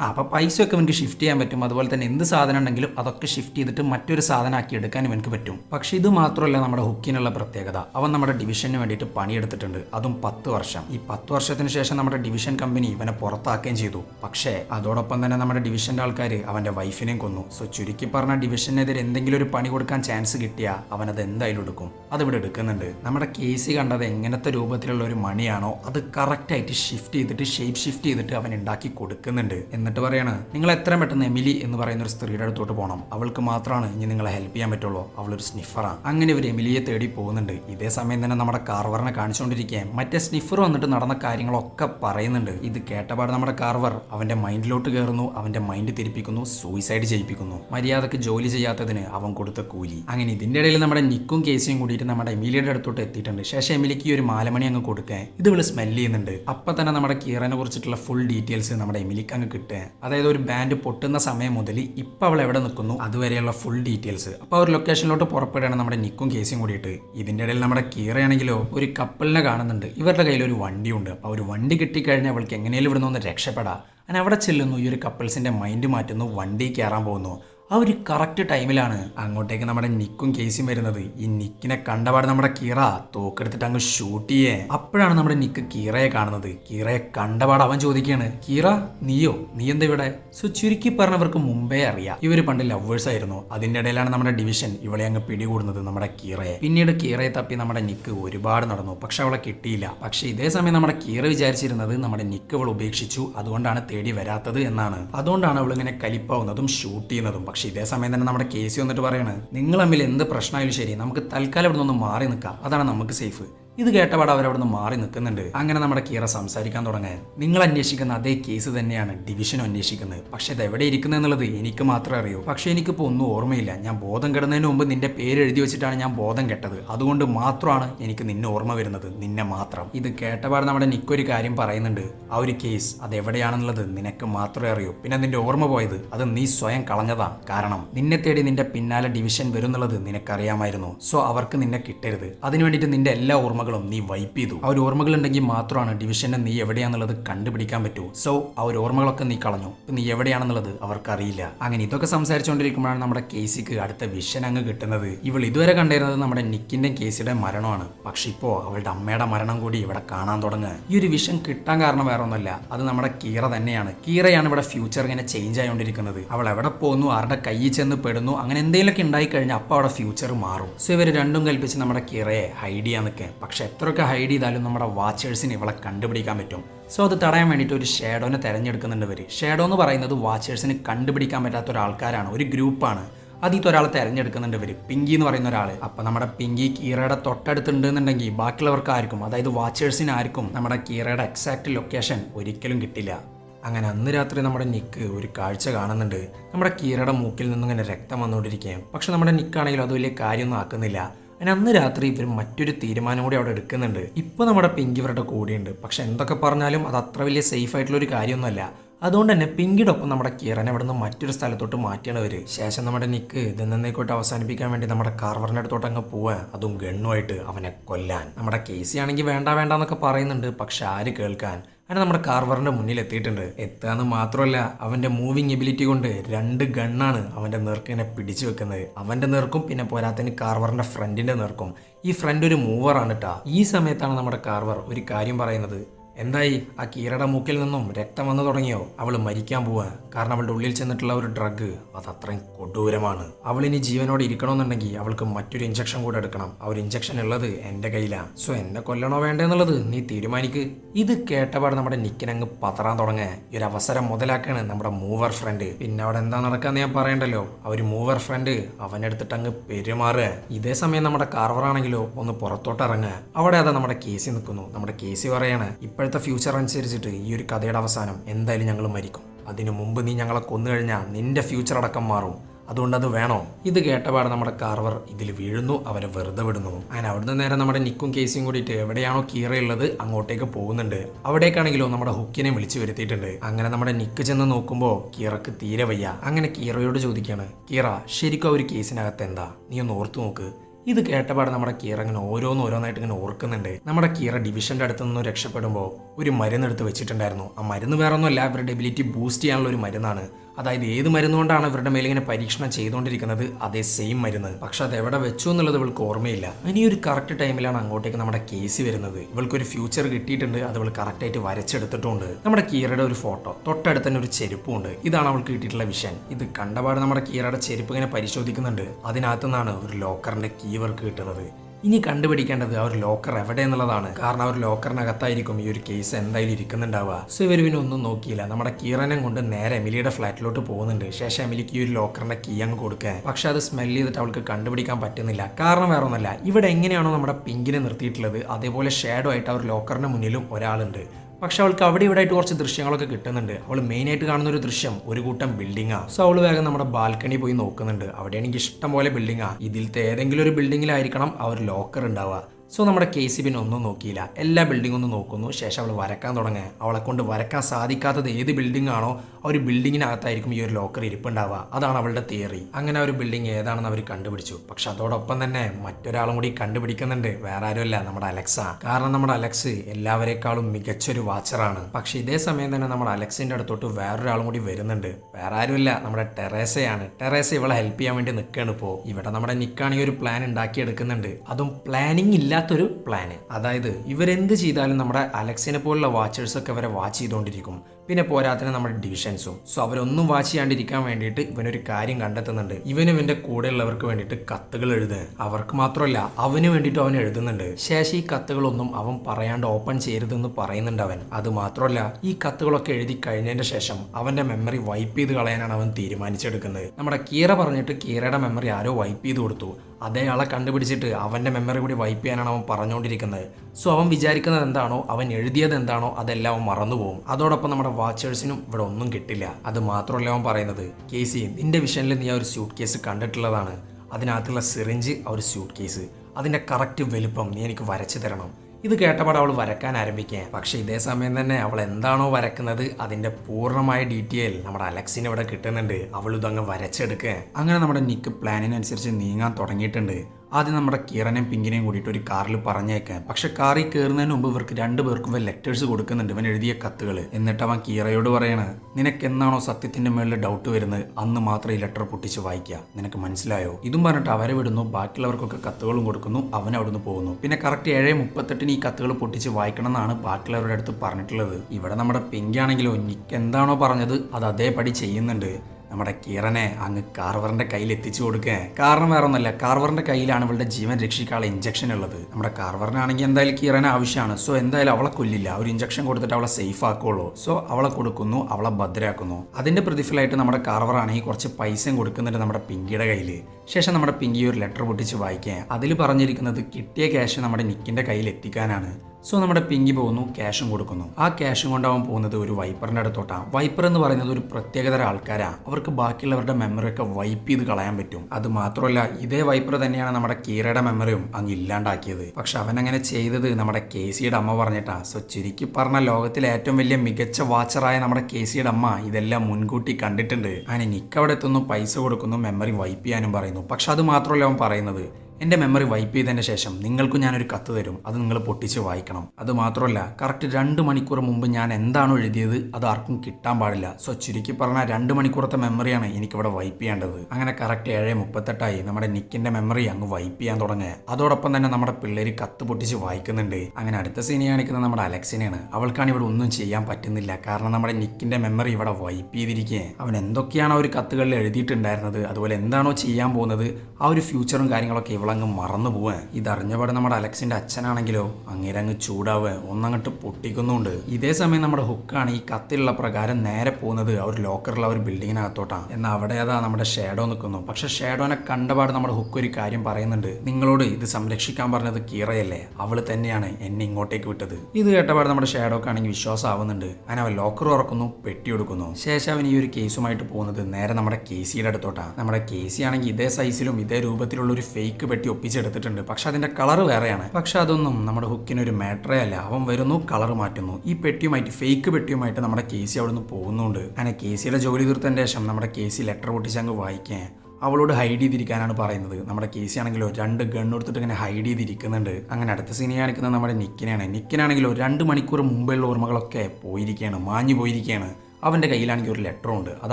അപ്പോൾ പൈസയൊക്കെ ഇവനക്ക് ഷിഫ്റ്റ് ചെയ്യാൻ പറ്റും. അതുപോലെ തന്നെ എന്ത് സാധനം ഉണ്ടെങ്കിലും അതൊക്കെ ഷിഫ്റ്റ് ചെയ്തിട്ട് മറ്റൊരു സാധനമാക്കി എടുക്കാൻ ഇവനക്ക് പറ്റും. പക്ഷേ ഇത് മാത്രമല്ല നമ്മുടെ ഹുക്കിനുള്ള പ്രത്യേകത. അവൻ നമ്മുടെ ഡിവിഷന് വേണ്ടിയിട്ട് പണിയെടുത്തിട്ടുണ്ട്. അതും പത്ത് വർഷം. ഈ പത്ത് വർഷത്തിന് ശേഷം നമ്മുടെ ഡിവിഷൻ കമ്പനി ഇവനെ പുറത്താക്കുകയും ചെയ്തു. പക്ഷേ അതോടൊപ്പം തന്നെ നമ്മുടെ ഡിവിഷന്റെ ആൾക്കാർ അവന്റെ വൈഫിനെയും കൊന്നു. സോ ചുരുക്കി പറഞ്ഞ ഡിവിഷനെതിരെ എന്തെങ്കിലും ഒരു പണി കൊടുക്കാൻ ചാൻസ് കിട്ടിയാൽ അവനത് എന്തായാലും എടുക്കും. അതിവിടെ എടുക്കുന്നുണ്ട്. നമ്മുടെ കേസി കണ്ടത് എങ്ങനത്തെ രൂപത്തിലുള്ള ഒരു മണിയാണോ അത് കറക്റ്റായിട്ട് ഷിഫ്റ്റ് ചെയ്തിട്ട് ഷേപ്പ് ഷിഫ്റ്റ് ചെയ്തിട്ട് അവൻ ഉണ്ടാക്കി കൊടുക്കുന്നുണ്ട് എന്നിട്ട് പറയാണ് നിങ്ങൾ എത്രയും പെട്ടെന്ന് എമിലി എന്ന് പറയുന്ന ഒരു സ്ത്രീയുടെ അടുത്തോട്ട് പോകണം അവൾക്ക് മാത്രമാണ് ഇനി നിങ്ങളെ ഹെൽപ്പ് ചെയ്യാൻ പറ്റുള്ളൂ. അവളൊരു സ്നിഫറാണ് അങ്ങനെ ഇവർ എമിലിയെ തേടി പോകുന്നുണ്ട്. ഇതേ സമയം തന്നെ നമ്മുടെ കാർവറിനെ കാണിച്ചുകൊണ്ടിരിക്കുകയും മറ്റേ സ്നിഫർ വന്നിട്ട് നടന്ന കാര്യങ്ങളൊക്കെ പറയുന്നുണ്ട്. ഇത് കേട്ടപാട് നമ്മുടെ കാർവർ അവന്റെ മൈൻഡിലോട്ട് കയറുന്നു അവന്റെ മൈൻഡ് തിരിപ്പിക്കുന്നു സൂയിസൈഡ് ചെയ്യിപ്പിക്കുന്നു. മര്യാദയ്ക്ക് ജോലി ചെയ്യാത്തതിന് അവൻ കൊടുത്ത കൂലി. അങ്ങനെ ഇതിന്റെ ഇടയിൽ നമ്മുടെ നിക്കും കേസിയും കൂടിയിട്ട് നമ്മുടെ എമിലിയുടെ അടുത്തോട്ട് എത്തിയിട്ടുണ്ട്. ശേഷം എമിലിക്ക് ഒരു മാലമണി അങ്ങ് കൊടുക്കാൻ. ഇത് ഇവൾ സ്മെല്ല് ചെയ്യുന്നുണ്ട്. അപ്പൊ തന്നെ നമ്മുടെ കീറനെ കുറിച്ചിട്ടുള്ള ഫുൾ ഡീറ്റെയിൽസ് നമ്മുടെ എമിലിക്ക് അങ്ങ് കിട്ടുക. അതായത് ഒരു ബാൻഡ് പൊട്ടുന്ന സമയം മുതൽ ഇപ്പോൾ അവൾ എവിടെ നിൽക്കുന്നു അതുവരെയുള്ള ഫുൾ ഡീറ്റെയിൽസ് അപ്പോൾ ഒരു ലൊക്കേഷനിലോട്ട് പുറപ്പെടുകയാണ് നമ്മുടെ നിക്കും കേസും കൂടിയിട്ട്. ഇതിന്റെ ഇടയിൽ നമ്മുടെ കീറയാണെങ്കിലോ ഒരു കപ്പലിനെ കാണുന്നുണ്ട്. ഇവരുടെ കയ്യിൽ ഒരു വണ്ടിയുണ്ട്. അപ്പോൾ ഒരു വണ്ടി കിട്ടിക്കഴിഞ്ഞാൽ അവൾക്ക് എങ്ങനെയും ഇവിടെ നിന്ന് രക്ഷപ്പെടാം. അങ്ങനെ അവിടെ ചെല്ലുന്നു ഈ ഒരു കപ്പിൾസിന്റെ മൈൻഡ് മാറ്റുന്നു വണ്ടി കയറാൻ പോകുന്നു. ആ ഒരു കറക്റ്റ് ടൈമിലാണ് അങ്ങോട്ടേക്ക് നമ്മുടെ നിക്കും കേസും വരുന്നത്. ഈ നിക്കിനെ കണ്ടപാട് നമ്മുടെ കീറ തോക്കെടുത്തിട്ട് അങ്ങ് ഷൂട്ട് ചെയ്യേ. അപ്പോഴാണ് നമ്മുടെ നിക്ക് കീറയെ കാണുന്നത്. കീറയെ കണ്ടപാട് അവൻ ചോദിക്കുകയാണ് കീറ നീയോ? നീ എന്താ ഇവിടെ? സോ ചുരുക്കി പറഞ്ഞവർക്ക് മുമ്പേ അറിയാം. ഇവർ പണ്ട് ലവേഴ്സ് ആയിരുന്നു. അതിന്റെ ഇടയിലാണ് നമ്മുടെ ഡിവിഷൻ ഇവളെ അങ്ങ് പിടികൂടുന്നത് നമ്മുടെ കീറയെ. പിന്നീട് കീറയെ തപ്പി നമ്മുടെ നിക്ക് ഒരുപാട് നടന്നു. പക്ഷെ അവളെ കിട്ടിയില്ല. പക്ഷെ ഇതേ സമയം നമ്മുടെ കീറ വിചാരിച്ചിരുന്നത് നമ്മുടെ നിക്ക് അവൾ ഉപേക്ഷിച്ചു. അതുകൊണ്ടാണ് തേടി വരാത്തത് എന്നാണ്. അതുകൊണ്ടാണ് അവൾ ഇങ്ങനെ കലിപ്പാവുന്നതും ഷൂട്ട് ചെയ്യുന്നതും. പക്ഷെ ഇതേ സമയം തന്നെ നമ്മുടെ കേസ് വന്നിട്ട് പറയാണ് നിങ്ങൾ തമ്മിൽ എന്ത് പ്രശ്നമായാലും ശരി നമുക്ക് തൽക്കാലം ഇവിടെ നിന്ന് മാറി നിൽക്കാം. അതാണ് നമുക്ക് സേഫ് ഇത് കേട്ടപാട് അവരവിടെ നിന്ന് മാറി നിൽക്കുന്നുണ്ട്. അങ്ങനെ നമ്മുടെ കീറ സംസാരിക്കാൻ തുടങ്ങാൻ. നിങ്ങൾ അന്വേഷിക്കുന്ന അതേ കേസ് തന്നെയാണ് ഡിവിഷൻ അന്വേഷിക്കുന്നത്. പക്ഷെ ഇത് എവിടെ ഇരിക്കുന്നത് എന്നുള്ളത് എനിക്ക് മാത്രമേ അറിയൂ. പക്ഷെ എനിക്കിപ്പോൾ ഒന്നും ഓർമ്മയില്ല. ഞാൻ ബോധം കെടുന്നതിന് മുമ്പ് നിന്റെ പേര് എഴുതി വെച്ചിട്ടാണ് ഞാൻ ബോധം കെട്ടത്. അതുകൊണ്ട് മാത്രമാണ് എനിക്ക് നിന്നെ ഓർമ്മ വരുന്നത്. നിന്നെ മാത്രം. ഇത് കേട്ടപാട് നമ്മുടെ നിക്കൊരു കാര്യം പറയുന്നുണ്ട്. ആ ഒരു കേസ് അത് എവിടെയാണെന്നുള്ളത് നിനക്ക് മാത്രമേ അറിയൂ. പിന്നെ നിന്റെ ഓർമ്മ പോയത് അത് നീ സ്വയം കളഞ്ഞതാണ് കാരണം നിന്നെ തേടി നിന്റെ പിന്നാലെ ഡിവിഷൻ വരുന്നുള്ളത് നിനക്കറിയാമായിരുന്നു. സോ അവർക്ക് നിന്നെ കിട്ടരുത്. അതിനു വേണ്ടിയിട്ട് നിന്റെ എല്ലാ ഓർമ്മകളും നീ വൈപ്പ് ചെയ്തു. ആ ഒരു ഓർമ്മകൾ ഉണ്ടെങ്കിൽ മാത്രമാണ് ഡിവിഷനെ നീ എവിടെയാണെന്നുള്ളത് കണ്ടുപിടിക്കാൻ പറ്റൂ. സോ ആ ഒരു ഓർമ്മകളൊക്കെ നീ കളഞ്ഞു. നീ എവിടെയാണെന്നുള്ളത് അവർക്കറിയില്ല. അങ്ങനെ ഇതൊക്കെ സംസാരിച്ചുകൊണ്ടിരിക്കുമ്പോഴാണ് നമ്മുടെ കേസിക്ക് അടുത്ത വിഷൻ അങ്ങ് കിട്ടുന്നത്. ഇവൾ ഇതുവരെ കണ്ടിരുന്നത് നമ്മുടെ നിക്കിന്റെ കേസിയുടെ മരണമാണ്. പക്ഷെ ഇപ്പോ അവളുടെ അമ്മയുടെ മരണം കൂടി ഇവിടെ കാണാൻ തുടങ്ങുക. ഈ ഒരു വിഷൻ കിട്ടാൻ കാരണം വേറെ ഒന്നുമല്ല അത് നമ്മുടെ കീറ തന്നെയാണ്. കീറയാണ് ഇവിടെ ഫ്യൂച്ചർ ഇങ്ങനെ ചേഞ്ച് ആയിക്കൊണ്ടിരിക്കുന്നത്. അവൾ എവിടെ പോകുന്നു ആരുടെ കയ്യിൽ ചെന്ന് പെടുന്നു അങ്ങനെ എന്തെങ്കിലുമൊക്കെ ഉണ്ടായി കഴിഞ്ഞാൽ അപ്പോൾ അവിടെ ഫ്യൂച്ചർ മാറും. സോ ഇവർ രണ്ടും കൽപ്പിച്ച് നമ്മുടെ കീറയെ ഹൈഡ് ചെയ്യാൻ നിൽക്കുക. പക്ഷെ എത്രയൊക്കെ ഹൈഡ് ചെയ്താലും നമ്മുടെ വാച്ചേഴ്സിന് ഇവളെ കണ്ടുപിടിക്കാൻ പറ്റും. സോ അത് തടയാൻ വേണ്ടിയിട്ട് ഒരു ഷേഡോനെ തിരഞ്ഞെടുക്കുന്നുണ്ട് ഇവർ ഷേഡോ എന്ന് പറയുന്നത് വാച്ചേഴ്സിന് കണ്ടുപിടിക്കാൻ പറ്റാത്ത ഒരാൾക്കാരാണ്. ഒരു ഗ്രൂപ്പാണ് അതിൽ ഒരാളെ തിരഞ്ഞെടുക്കുന്നുണ്ട് ഇവർ പിങ്കി എന്ന് പറയുന്ന ഒരാൾ അപ്പം നമ്മുടെ പിങ്കി കീറയുടെ തൊട്ടടുത്തുണ്ട് എന്നുണ്ടെങ്കിൽ ബാക്കിയുള്ളവർക്ക് ആർക്കും അതായത് വാച്ചേഴ്സിന് ആർക്കും നമ്മുടെ കീറയുടെ എക്സാക്ട് ലൊക്കേഷൻ ഒരിക്കലും കിട്ടില്ല. അങ്ങനെ അന്ന് രാത്രി നമ്മുടെ നിക്ക് ഒരു കാഴ്ച കാണുന്നുണ്ട്. നമ്മുടെ കീറയുടെ മൂക്കിൽ നിന്നും ഇങ്ങനെ രക്തം വന്നുകൊണ്ടിരിക്കുകയും പക്ഷെ നമ്മുടെ നിക്കാണെങ്കിലും അത് വലിയ കാര്യമൊന്നും ആക്കുന്നില്ല. അങ്ങനെ അന്ന് രാത്രി ഇവർ മറ്റൊരു തീരുമാനം കൂടി അവിടെ എടുക്കുന്നുണ്ട്. ഇപ്പോൾ നമ്മുടെ പിങ്കി ഇവരുടെ കൂടെയുണ്ട്. പക്ഷെ എന്തൊക്കെ പറഞ്ഞാലും അത് അത്ര വലിയ സേഫ് ആയിട്ടുള്ള ഒരു കാര്യമൊന്നുമല്ല. അതുകൊണ്ട് തന്നെ പിങ്കിയുടെ ഒപ്പം നമ്മുടെ കിരൺ അവിടെ നിന്ന് മറ്റൊരു സ്ഥലത്തോട്ട് മാറ്റിയാണ് വര് ശേഷം നമ്മുടെ നിക്ക് ഇതെന്നേക്കോട്ട് അവസാനിപ്പിക്കാൻ വേണ്ടി നമ്മുടെ കാർവറിന്റെ അടുത്തോട്ട് അങ്ങ് പോവാ. അതും ഗണ്ണുമായിട്ട് അവനെ കൊല്ലാൻ. നമ്മുടെ കേസി ആണെങ്കിൽ വേണ്ട വേണ്ട എന്നൊക്കെ പറയുന്നുണ്ട്. പക്ഷെ ആര് കേൾക്കാൻ? അങ്ങനെ നമ്മുടെ കാർവറിന്റെ മുന്നിൽ എത്തിയിട്ടുണ്ട്. എത്താന്ന് മാത്രമല്ല അവന്റെ മൂവിങ് എബിലിറ്റി കൊണ്ട് രണ്ട് ഗണ്ണാണ് അവന്റെ നേർക്കിനെ പിടിച്ചു വെക്കുന്നത്. അവന്റെ നേർക്കും പിന്നെ പോരാത്തതിന് കാർവറിന്റെ ഫ്രണ്ടിന്റെ നേർക്കും. ഈ ഫ്രണ്ട് ഒരു മൂവറാണ് കേട്ടോ ഈ സമയത്താണ് നമ്മുടെ കാർവർ ഒരു കാര്യം പറയുന്നത്. എന്തായി? ആ കീരയുടെ മൂക്കിൽ നിന്നും രക്തം വന്നു തുടങ്ങിയോ? അവൾ മരിക്കാൻ പോവാ. കാരണം അവളുടെ ഉള്ളിൽ ചെന്നിട്ടുള്ള ഒരു ഡ്രഗ് അത് അത്രയും കൊടൂരമാണ്. അവൾ ഇനി ജീവനോടെ ഇരിക്കണമെന്നുണ്ടെങ്കിൽ അവൾക്ക് മറ്റൊരു ഇഞ്ചക്ഷൻ കൂടെ എടുക്കണം. ആ ഒരു ഇഞ്ചക്ഷൻ ഉള്ളത് എന്റെ കയ്യിലാണ് സോ എന്നെ കൊല്ലണോ വേണ്ടെന്നുള്ളത് നീ തീരുമാനിക്ക്. ഇത് കേട്ടപാട് നമ്മുടെ നിക്കിനങ്ങ് പതറാൻ തുടങ്ങേ ഈ ഒരു അവസരം മുതലാക്കാണ് നമ്മുടെ മൂവർ ഫ്രണ്ട് പിന്നെ അവിടെ എന്താ നടക്കാന്ന് ഞാൻ പറയണ്ടല്ലോ? ആ ഒരു മൂവർ ഫ്രണ്ട് അവനെടുത്തിട്ട് അങ്ങ് പെരുമാറുക. ഇതേ സമയം നമ്മുടെ കാർവറാണെങ്കിലോ ഒന്ന് പുറത്തോട്ട് ഇറങ്ങുക. അവിടെ അതാ നമ്മുടെ കേസി നിൽക്കുന്നു. നമ്മുടെ കേസി പറയാണ് ഇപ്പോഴത്തെ ഫ്യൂച്ചർ അനുസരിച്ചിട്ട് ഈ ഒരു കഥയുടെ അവസാനം എന്തായാലും ഞങ്ങൾ മരിക്കും. അതിനു മുമ്പ് നീ ഞങ്ങളെ കൊന്നു കഴിഞ്ഞാൽ നിന്റെ ഫ്യൂച്ചർ അടക്കം മാറും. അതുകൊണ്ട് അത് വേണോ? ഇത് കേട്ടപാട് നമ്മുടെ കാർവർ ഇതിൽ വീഴുന്നു അവരെ വെറുതെ വിടുന്നു. അങ്ങനെ അവിടുന്ന് നേരെ നമ്മുടെ നിക്കും കേസിയും കൂടിയിട്ട് എവിടെയാണോ കീറയുള്ളത് അങ്ങോട്ടേക്ക് പോകുന്നുണ്ട്. അവിടേക്കാണെങ്കിലോ നമ്മുടെ ഹുക്കിനെ വിളിച്ചു വരുത്തിയിട്ടുണ്ട്. അങ്ങനെ നമ്മുടെ നിക്ക് ചെന്ന് നോക്കുമ്പോൾ കീറക്ക് തീരെ വയ്യ. അങ്ങനെ കീറയോട് ചോദിക്കാണ് കീറ ശരിക്കും ആ ഒരു കേസിനകത്ത് എന്താ? നീ ഒന്ന് ഓർത്തു നോക്ക്. ഇത് കേട്ടപാട് നമ്മുടെ കീറ ഇങ്ങനെ ഓരോന്ന് ഓരോന്നായിട്ട് ഇങ്ങനെ ഓർക്കുന്നുണ്ട്. നമ്മുടെ കീറ ഡിവിഷന്റെ അടുത്ത് നിന്ന് രക്ഷപ്പെടുമ്പോൾ ഒരു മരുന്ന് എടുത്ത് വെച്ചിട്ടുണ്ടായിരുന്നു. ആ മരുന്ന് വേറെ ഒന്നുമല്ല ഇവരുടെ എബിലിറ്റി ബൂസ്റ്റ് ചെയ്യാനുള്ള ഒരു മരുന്നാണ്. അതായത് ഏത് മരുന്നുകൊണ്ടാണ് ഇവരുടെ മേലെ ഇങ്ങനെ പരീക്ഷണം ചെയ്തുകൊണ്ടിരിക്കുന്നത്? അതേ സെയിം മരുന്ന്. പക്ഷെ അത് എവിടെ വെച്ചു എന്നുള്ളത് ഇവൾക്ക് ഓർമ്മയില്ല. ഇനി ഒരു കറക്റ്റ് ടൈമിലാണ് അങ്ങോട്ടേക്ക് നമ്മുടെ കേസ് വരുന്നത്. ഇവൾക്കൊരു ഫ്യൂച്ചർ കിട്ടിയിട്ടുണ്ട്. അത് ഇവൾ കറക്റ്റായിട്ട് വരച്ചെടുത്തിട്ടുണ്ട്. നമ്മുടെ കീറയുടെ ഒരു ഫോട്ടോ തൊട്ടടുത്ത് തന്നെ ഒരു ചെരുപ്പുണ്ട് ഇതാണ് അവൾക്ക് കിട്ടിയിട്ടുള്ള വിഷൻ ഇത് കണ്ടപാട് നമ്മുടെ കീറയുടെ ചെരുപ്പ് ഇങ്ങനെ പരിശോധിക്കുന്നുണ്ട്. അതിനകത്തുനിന്നാണ് ഒരു ലോക്കറിന്റെ കീ വർക്ക് കിട്ടുന്നത്. ഇനി കണ്ടുപിടിക്കേണ്ടത് ആ ഒരു ലോക്കർ എവിടെ എന്നുള്ളതാണ്. കാരണം ആ ഒരു ലോക്കറിനകത്തായിരിക്കും ഈ ഒരു കേസ് എന്തായാലും ഇരിക്കുന്നുണ്ടാവുക. സോ ഇവർ പിന്നെ ഒന്നും നോക്കിയില്ല. നമ്മുടെ കീറനം കൊണ്ട് നേരെ എമിലിയുടെ ഫ്ലാറ്റിലോട്ട് പോകുന്നുണ്ട്. ശേഷം എമിലിക്ക് ഈ ഒരു ലോക്കറിന്റെ കീ അങ്ങ് കൊടുക്കുക. പക്ഷെ അത് സ്മെൽ ചെയ്തിട്ട് അവൾക്ക് കണ്ടുപിടിക്കാൻ പറ്റുന്നില്ല. കാരണം വേറെ ഒന്നല്ല ഇവിടെ എങ്ങനെയാണോ നമ്മുടെ പിങ്കിനെ നിർത്തിയിട്ടുള്ളത് അതേപോലെ ഷാഡോ ആയിട്ട് ആ ഒരു ലോക്കറിന്റെ മുന്നിലും ഒരാളുണ്ട്. പക്ഷെ അവൾക്ക് അവിടെ ഇവിടെ ആയിട്ട് കുറച്ച് ദൃശ്യങ്ങളൊക്കെ കിട്ടുന്നുണ്ട്. അവൾ മെയിൻ ആയിട്ട് കാണുന്ന ഒരു ദൃശ്യം ഒരു കൂട്ടം ബിൽഡിങ്ങാണ് സോ അവൾ വേഗം നമ്മുടെ ബാൽക്കണി പോയി നോക്കുന്നുണ്ട്. അവിടെ എനിക്ക് ഇഷ്ടം പോലെ ബിൽഡിങ്ങാ ഇതിലത്തെ ഏതെങ്കിലും ഒരു ബിൽഡിങ്ങിലായിരിക്കണം ആ ഒരു ലോക്കർ ഉണ്ടാവുക. സോ നമ്മുടെ കെ സി പിന്നെ ഒന്നും നോക്കിയില്ല. എല്ലാ ബിൽഡിംഗ് ഒന്നും നോക്കുന്നു. ശേഷം അവൾ വരക്കാൻ തുടങ്ങുക. അവളെ കൊണ്ട് വരക്കാൻ സാധിക്കാത്തത് ഏത് ബിൽഡിംഗ് ആണോ ഒരു ബിൽഡിങ്ങിനകത്തായിരിക്കും ഈ ഒരു ലോക്കർ ഇരിപ്പുണ്ടാവുക. അതാണ് അവളുടെ തിയറി അങ്ങനെ ഒരു ബിൽഡിംഗ് ഏതാണെന്ന് അവർ കണ്ടുപിടിച്ചു. പക്ഷെ അതോടൊപ്പം തന്നെ മറ്റൊരാളും കൂടി കണ്ടുപിടിക്കുന്നുണ്ട്. വേറെ ആരുമല്ല നമ്മുടെ അലക്സ. കാരണം നമ്മുടെ അലക്സ് എല്ലാവരെക്കാളും മികച്ചൊരു വാച്ചറാണ്. പക്ഷെ ഇതേ സമയം തന്നെ നമ്മുടെ അലക്സിന്റെ അടുത്തോട്ട് വേറൊരാളും കൂടി വരുന്നുണ്ട്. വേറെ ആരുമില്ല നമ്മുടെ ടെറേസയാണ്. ടെറേസ ഇവളെ ഹെൽപ്പ് ചെയ്യാൻ വേണ്ടി നിൽക്കുകയാണ് ഇപ്പോൾ ഇവിടെ നമ്മുടെ നിക്കാണെങ്കിൽ ഒരു പ്ലാൻ ഉണ്ടാക്കിയെടുക്കുന്നുണ്ട്. അതും പ്ലാനിങ് ഇല്ലാത്തൊരു പ്ലാന് അതായത് ഇവരെന്ത് ചെയ്താലും നമ്മുടെ അലക്സിനെ പോലുള്ള വാച്ചേഴ്സ് ഒക്കെ വരെ വാച്ച് ചെയ്തുകൊണ്ടിരിക്കും. പിന്നെ പോരാത്തിന് നമ്മുടെ ഡിവിഷൻസും. സോ അവരൊന്നും വാച്ച് ചെയ്യാണ്ടിരിക്കാൻ വേണ്ടിയിട്ട് ഇവനൊരു കാര്യം കണ്ടെത്തുന്നുണ്ട്. ഇവനും ഇവന്റെ കൂടെയുള്ളവർക്ക് വേണ്ടിയിട്ട് കത്തുകൾ എഴുതുക. അവർക്ക് മാത്രമല്ല അവന് വേണ്ടിയിട്ട് അവൻ എഴുതുന്നുണ്ട്. ശേഷം ഈ കത്തുകളൊന്നും അവൻ പറയാണ്ട് ഓപ്പൺ ചെയ്യരുതെന്ന് പറയുന്നുണ്ട് അവൻ. അത് മാത്രമല്ല ഈ കത്തുകളൊക്കെ എഴുതി കഴിഞ്ഞതിന്റെ ശേഷം അവന്റെ മെമ്മറി വൈപ്പ് ചെയ്ത് കളയാനാണ് അവൻ തീരുമാനിച്ചെടുക്കുന്നത്. നമ്മുടെ കീറ പറഞ്ഞിട്ട് കീറയുടെ മെമ്മറി ആരോ വൈപ്പ് ചെയ്ത് കൊടുത്തു. അതേ ആളെ കണ്ടുപിടിച്ചിട്ട് അവന്റെ മെമ്മറി കൂടി വൈപ്പ് ചെയ്യാനാണ് അവൻ പറഞ്ഞുകൊണ്ടിരിക്കുന്നത് സോ അവൻ വിചാരിക്കുന്നത് എന്താണോ അവൻ എഴുതിയത് എന്താണോ അതെല്ലാം അവൻ മറന്നുപോകും അതോടൊപ്പം നമ്മുടെ വാച്ചേഴ്സിനും ഇവിടെ ഒന്നും കിട്ടില്ല. അത് മാത്രമല്ല അവൻ പറയുന്നത് കേസി നിന്റെ വിഷനിൽ നീ ആ ഒരു സ്യൂട്ട് കേസ് കണ്ടിട്ടുള്ളതാണ്. അതിനകത്തുള്ള സിറിഞ്ച് ആ ഒരു സ്യൂട്ട് കേസ് അതിന്റെ കറക്റ്റ് വലുപ്പം നീ എനിക്ക് വരച്ചു തരണം. ഇത് കേട്ടപാട് അവൾ വരക്കാൻ ആരംഭിക്കുക പക്ഷേ ഇതേ സമയം തന്നെ അവൾ എന്താണോ വരക്കുന്നത് അതിന്റെ പൂർണമായ ഡീറ്റെയിൽ നമ്മുടെ അലക്സിന് ഇവിടെ കിട്ടുന്നുണ്ട്. അവൾ ഇതങ്ങ് വരച്ചെടുക്കുക അങ്ങനെ നമ്മുടെ നിക്ക് പ്ലാനിനനുസരിച്ച് നീങ്ങാൻ തുടങ്ങിയിട്ടുണ്ട്. ആദ്യം നമ്മുടെ കിറനെയും പിങ്കിനെയും കൂടിയിട്ട് ഒരു കാറിൽ പറഞ്ഞേക്കാൻ പക്ഷെ കാറിൽ കയറുന്നതിന് മുമ്പ് ഇവർക്ക് രണ്ടു പേർക്കും ലെറ്റേഴ്സ് കൊടുക്കുന്നുണ്ട്. ഇവൻ എഴുതിയ കത്തുകൾ എന്നിട്ട് അവൻ കീറയോട് പറയണത് നിനക്ക് എന്നാണോ സത്യത്തിന്റെ മേളിൽ ഡൗട്ട് വരുന്നത്? അന്ന് മാത്രം ഈ ലെറ്റർ പൊട്ടിച്ച് വായിക്കുക നിനക്ക് മനസ്സിലായോ? ഇതും പറഞ്ഞിട്ട് അവരെ വിടുന്നു. ബാക്കിയുള്ളവർക്കൊക്കെ കത്തുകളും കൊടുക്കുന്നു. അവൻ അവിടുന്ന് പോകുന്നു. പിന്നെ കറക്റ്റ് ഏഴ് മുപ്പത്തെട്ടിന് ഈ കത്തുകൾ പൊട്ടിച്ച് വായിക്കണം എന്നാണ് ബാക്കിയുള്ളവരുടെ അടുത്ത് പറഞ്ഞിട്ടുള്ളത്. ഇവിടെ നമ്മുടെ പിങ്കാണെങ്കിലോ നിക്ക് എന്താണോ പറഞ്ഞത് അത് അതേപടി ചെയ്യുന്നുണ്ട്. നമ്മുടെ കിറനെ അങ്ങ് കാർവറിന്റെ കയ്യിൽ എത്തിച്ചു കൊടുക്കേ കാരണം വേറെ ഒന്നല്ല കാർവറിന്റെ കയ്യിലാണ് ഇവളുടെ ജീവൻ രക്ഷിക്കാനുള്ള ഇഞ്ചക്ഷൻ ഉള്ളത്. നമ്മുടെ കാർവറിനാണെങ്കിൽ എന്തായാലും കിറനെ ആവശ്യമാണ്. സോ എന്തായാലും അവളെ കൊല്ലില്ല. ഒരു ഇഞ്ചക്ഷൻ കൊടുത്തിട്ട് അവളെ സേഫ് ആക്കുള്ളൂ. സോ അവളെ കൊടുക്കുന്നു അവളെ ഭദ്രയാക്കുന്നു. അതിന്റെ പ്രതിഫലമായിട്ട് നമ്മുടെ കാർവറാണെങ്കിൽ കുറച്ച് പൈസയും കൊടുക്കുന്നുണ്ട് നമ്മുടെ പിങ്കിയുടെ കയ്യിൽ. ശേഷം നമ്മുടെ പിങ്കി ഒരു ലെറ്റർ പൊട്ടിച്ച് വായിക്കുക അതിൽ പറഞ്ഞിരിക്കുന്നത് കിട്ടിയ ക്യാഷ് നമ്മുടെ നിക്കിന്റെ കയ്യിൽ എത്തിക്കാനാണ്. സോ നമ്മുടെ പിങ്കി പോകുന്നു ക്യാഷും കൊടുക്കുന്നു. ആ ക്യാഷും കൊണ്ടാവും പോകുന്നത് ഒരു വൈപ്പറിന്റെ അടുത്തോട്ടാണ് വൈപ്പർ എന്ന് പറയുന്നത് ഒരു പ്രത്യേകതര ആൾക്കാരാണ് അവർക്ക് ബാക്കിയുള്ളവരുടെ മെമ്മറി ഒക്കെ വൈപ്പ് ചെയ്ത് കളയാൻ പറ്റും. അത് മാത്രമല്ല ഇതേ വൈപ്പർ തന്നെയാണ് നമ്മുടെ കീരയുടെ മെമ്മറിയും അങ്ങ് ഇല്ലാണ്ടാക്കിയത്. പക്ഷെ അവൻ അങ്ങനെ ചെയ്തത് നമ്മുടെ കെ സിയുടെ അമ്മ പറഞ്ഞിട്ടാ. സോ ചുരുക്കി പറഞ്ഞ ലോകത്തിലെ ഏറ്റവും വലിയ മികച്ച വാച്ചറായ നമ്മുടെ കെ സിയുടെ അമ്മ ഇതെല്ലാം മുൻകൂട്ടി കണ്ടിട്ടുണ്ട്. അങ്ങനെ നിക്കവിടെ എത്തുന്നു പൈസ കൊടുക്കുന്നു മെമ്മറി വൈപ്പ് ചെയ്യാനും പറയുന്നു. പക്ഷെ അത് മാത്രമല്ല അവൻ പറയുന്നത് എന്റെ മെമ്മറി വൈപ്പ് ചെയ്തതിന് ശേഷം നിങ്ങൾക്കും ഞാനൊരു കത്ത് തരും. അത് നിങ്ങൾ പൊട്ടിച്ച് വായിക്കണം. അത് മാത്രമല്ല കറക്റ്റ് രണ്ട് മണിക്കൂർ മുമ്പ് ഞാൻ എന്താണോ എഴുതിയത് അത് ആർക്കും കിട്ടാൻ പാടില്ല. സോ ചുരുക്കി പറഞ്ഞാൽ രണ്ട് മണിക്കൂറത്തെ മെമ്മറിയാണ് എനിക്കിവിടെ വൈപ്പ് ചെയ്യേണ്ടത്. അങ്ങനെ കറക്റ്റ് ഏഴ് മുപ്പത്തെട്ടായി നമ്മുടെ നിക്കിന്റെ മെമ്മറി അങ്ങ് വൈപ്പ് ചെയ്യാൻ തുടങ്ങുക അതോടൊപ്പം തന്നെ നമ്മുടെ പിള്ളേർ കത്ത് പൊട്ടിച്ച് വായിക്കുന്നുണ്ട്. അങ്ങനെ അടുത്ത സീനി കാണിക്കുന്നത് നമ്മുടെ അലക്സിനെയാണ്. അവൾക്കാണ് ഇവിടെ ഒന്നും ചെയ്യാൻ പറ്റുന്നില്ല. കാരണം നമ്മുടെ നിക്കിന്റെ മെമ്മറി ഇവിടെ വൈപ്പ് ചെയ്തിരിക്കുകയാണ് അവൻ എന്തൊക്കെയാണ് ആ ഒരു കത്തുകളിൽ എഴുതിയിട്ടുണ്ടായിരുന്നത്. അതുപോലെ എന്താണോ ചെയ്യാൻ പോകുന്നത്. ആ ഒരു ഫ്യൂച്ചറും കാര്യങ്ങളൊക്കെ ഇവളങ്ങ് മറന്നു പോവാൻ ഇതറിഞ്ഞപാടെ നമ്മുടെ അലക്സിന്റെ അച്ഛനാണെങ്കിലോ അങ്ങേരെ അങ്ങ് ചൂടാവുക ഒന്നങ്ങട്ട് പൊട്ടിക്കുന്നുണ്ട്. ഇതേ സമയം നമ്മുടെ ഹുക്കാണ് ഈ കത്തിലുള്ള പ്രകാരം നേരെ പോകുന്നത്. ആ ഒരു ലോക്കറിലുള്ള ഒരു ബിൽഡിങ്ങിനകത്തോട്ടാണ് എന്നാൽ അവിടെ അതാ നമ്മുടെ ഷേഡോ നിൽക്കുന്നു പക്ഷെ ഷേഡോനെ കണ്ടപാട് നമ്മുടെ ഹുക്ക് ഒരു കാര്യം പറയുന്നുണ്ട്. നിങ്ങളോട് ഇത് സംരക്ഷിക്കാൻ പറഞ്ഞത് കീറയല്ലേ? അവൾ തന്നെയാണ് എന്നെ ഇങ്ങോട്ടേക്ക് വിട്ടത്. ഇത് കേട്ടപാട് നമ്മുടെ ഷേഡോക്കാണെങ്കിൽ വിശ്വാസം ആവുന്നുണ്ട് അങ്ങനെ അവൻ ലോക്കർ ഉറക്കുന്നു പെട്ടി കൊടുക്കുന്നു. ശേഷം അവൻ ഈ ഒരു കേസുമായിട്ട് പോകുന്നത് നേരെ നമ്മുടെ കെ സിയുടെ അടുത്തോട്ടാണ് നമ്മുടെ കെ സി ആണെങ്കിൽ ഇതേ സൈസിലും ഇതേ രൂപത്തിലുള്ള ഒരു ഫേക്ക് പെട്ടി ഒപ്പിച്ചെടുത്തിട്ടുണ്ട്. പക്ഷെ അതിന്റെ കളർ വേറെയാണ്. പക്ഷെ അതൊന്നും നമ്മുടെ ഹുക്കിന് ഒരു മാറ്ററേ അല്ല. അവൻ വരുന്നു കളർ മാറ്റുന്നു. ഈ പെട്ടിയുമായിട്ട് ഫേക്ക് പെട്ടിയുമായിട്ട് നമ്മുടെ കെ സി അവിടെ നിന്ന് പോകുന്നുണ്ട്. അങ്ങനെ കെ സിയുടെ ജോലി തീർത്തതിന് ശേഷം നമ്മുടെ കെ സി ലെറ്റർ പൊട്ടിച്ച് അങ്ങ് വായിക്കാൻ അവളോട് ഹൈഡ് ചെയ്തിരിക്കാനാണ് പറയുന്നത്. നമ്മുടെ കെ സി ആണെങ്കിലോ രണ്ട് ഗൺ എടുത്തിട്ട് ഇങ്ങനെ ഹൈഡ് ചെയ്തിരിക്കുന്നുണ്ട്. അങ്ങനെ അടുത്ത സീനി കാണിക്കുന്നത് നമ്മുടെ നിക്കിനാണ് നിക്കിനാണെങ്കിലോ രണ്ട് മണിക്കൂർ മുമ്പുള്ള ഓർമ്മകളൊക്കെ പോയിരിക്കുകയാണ് മാഞ്ഞു പോയിരിക്കുകയാണ്. അവന്റെ കയ്യിലാണെങ്കിൽ ഒരു ലെറ്റർ ഉണ്ട്. അത്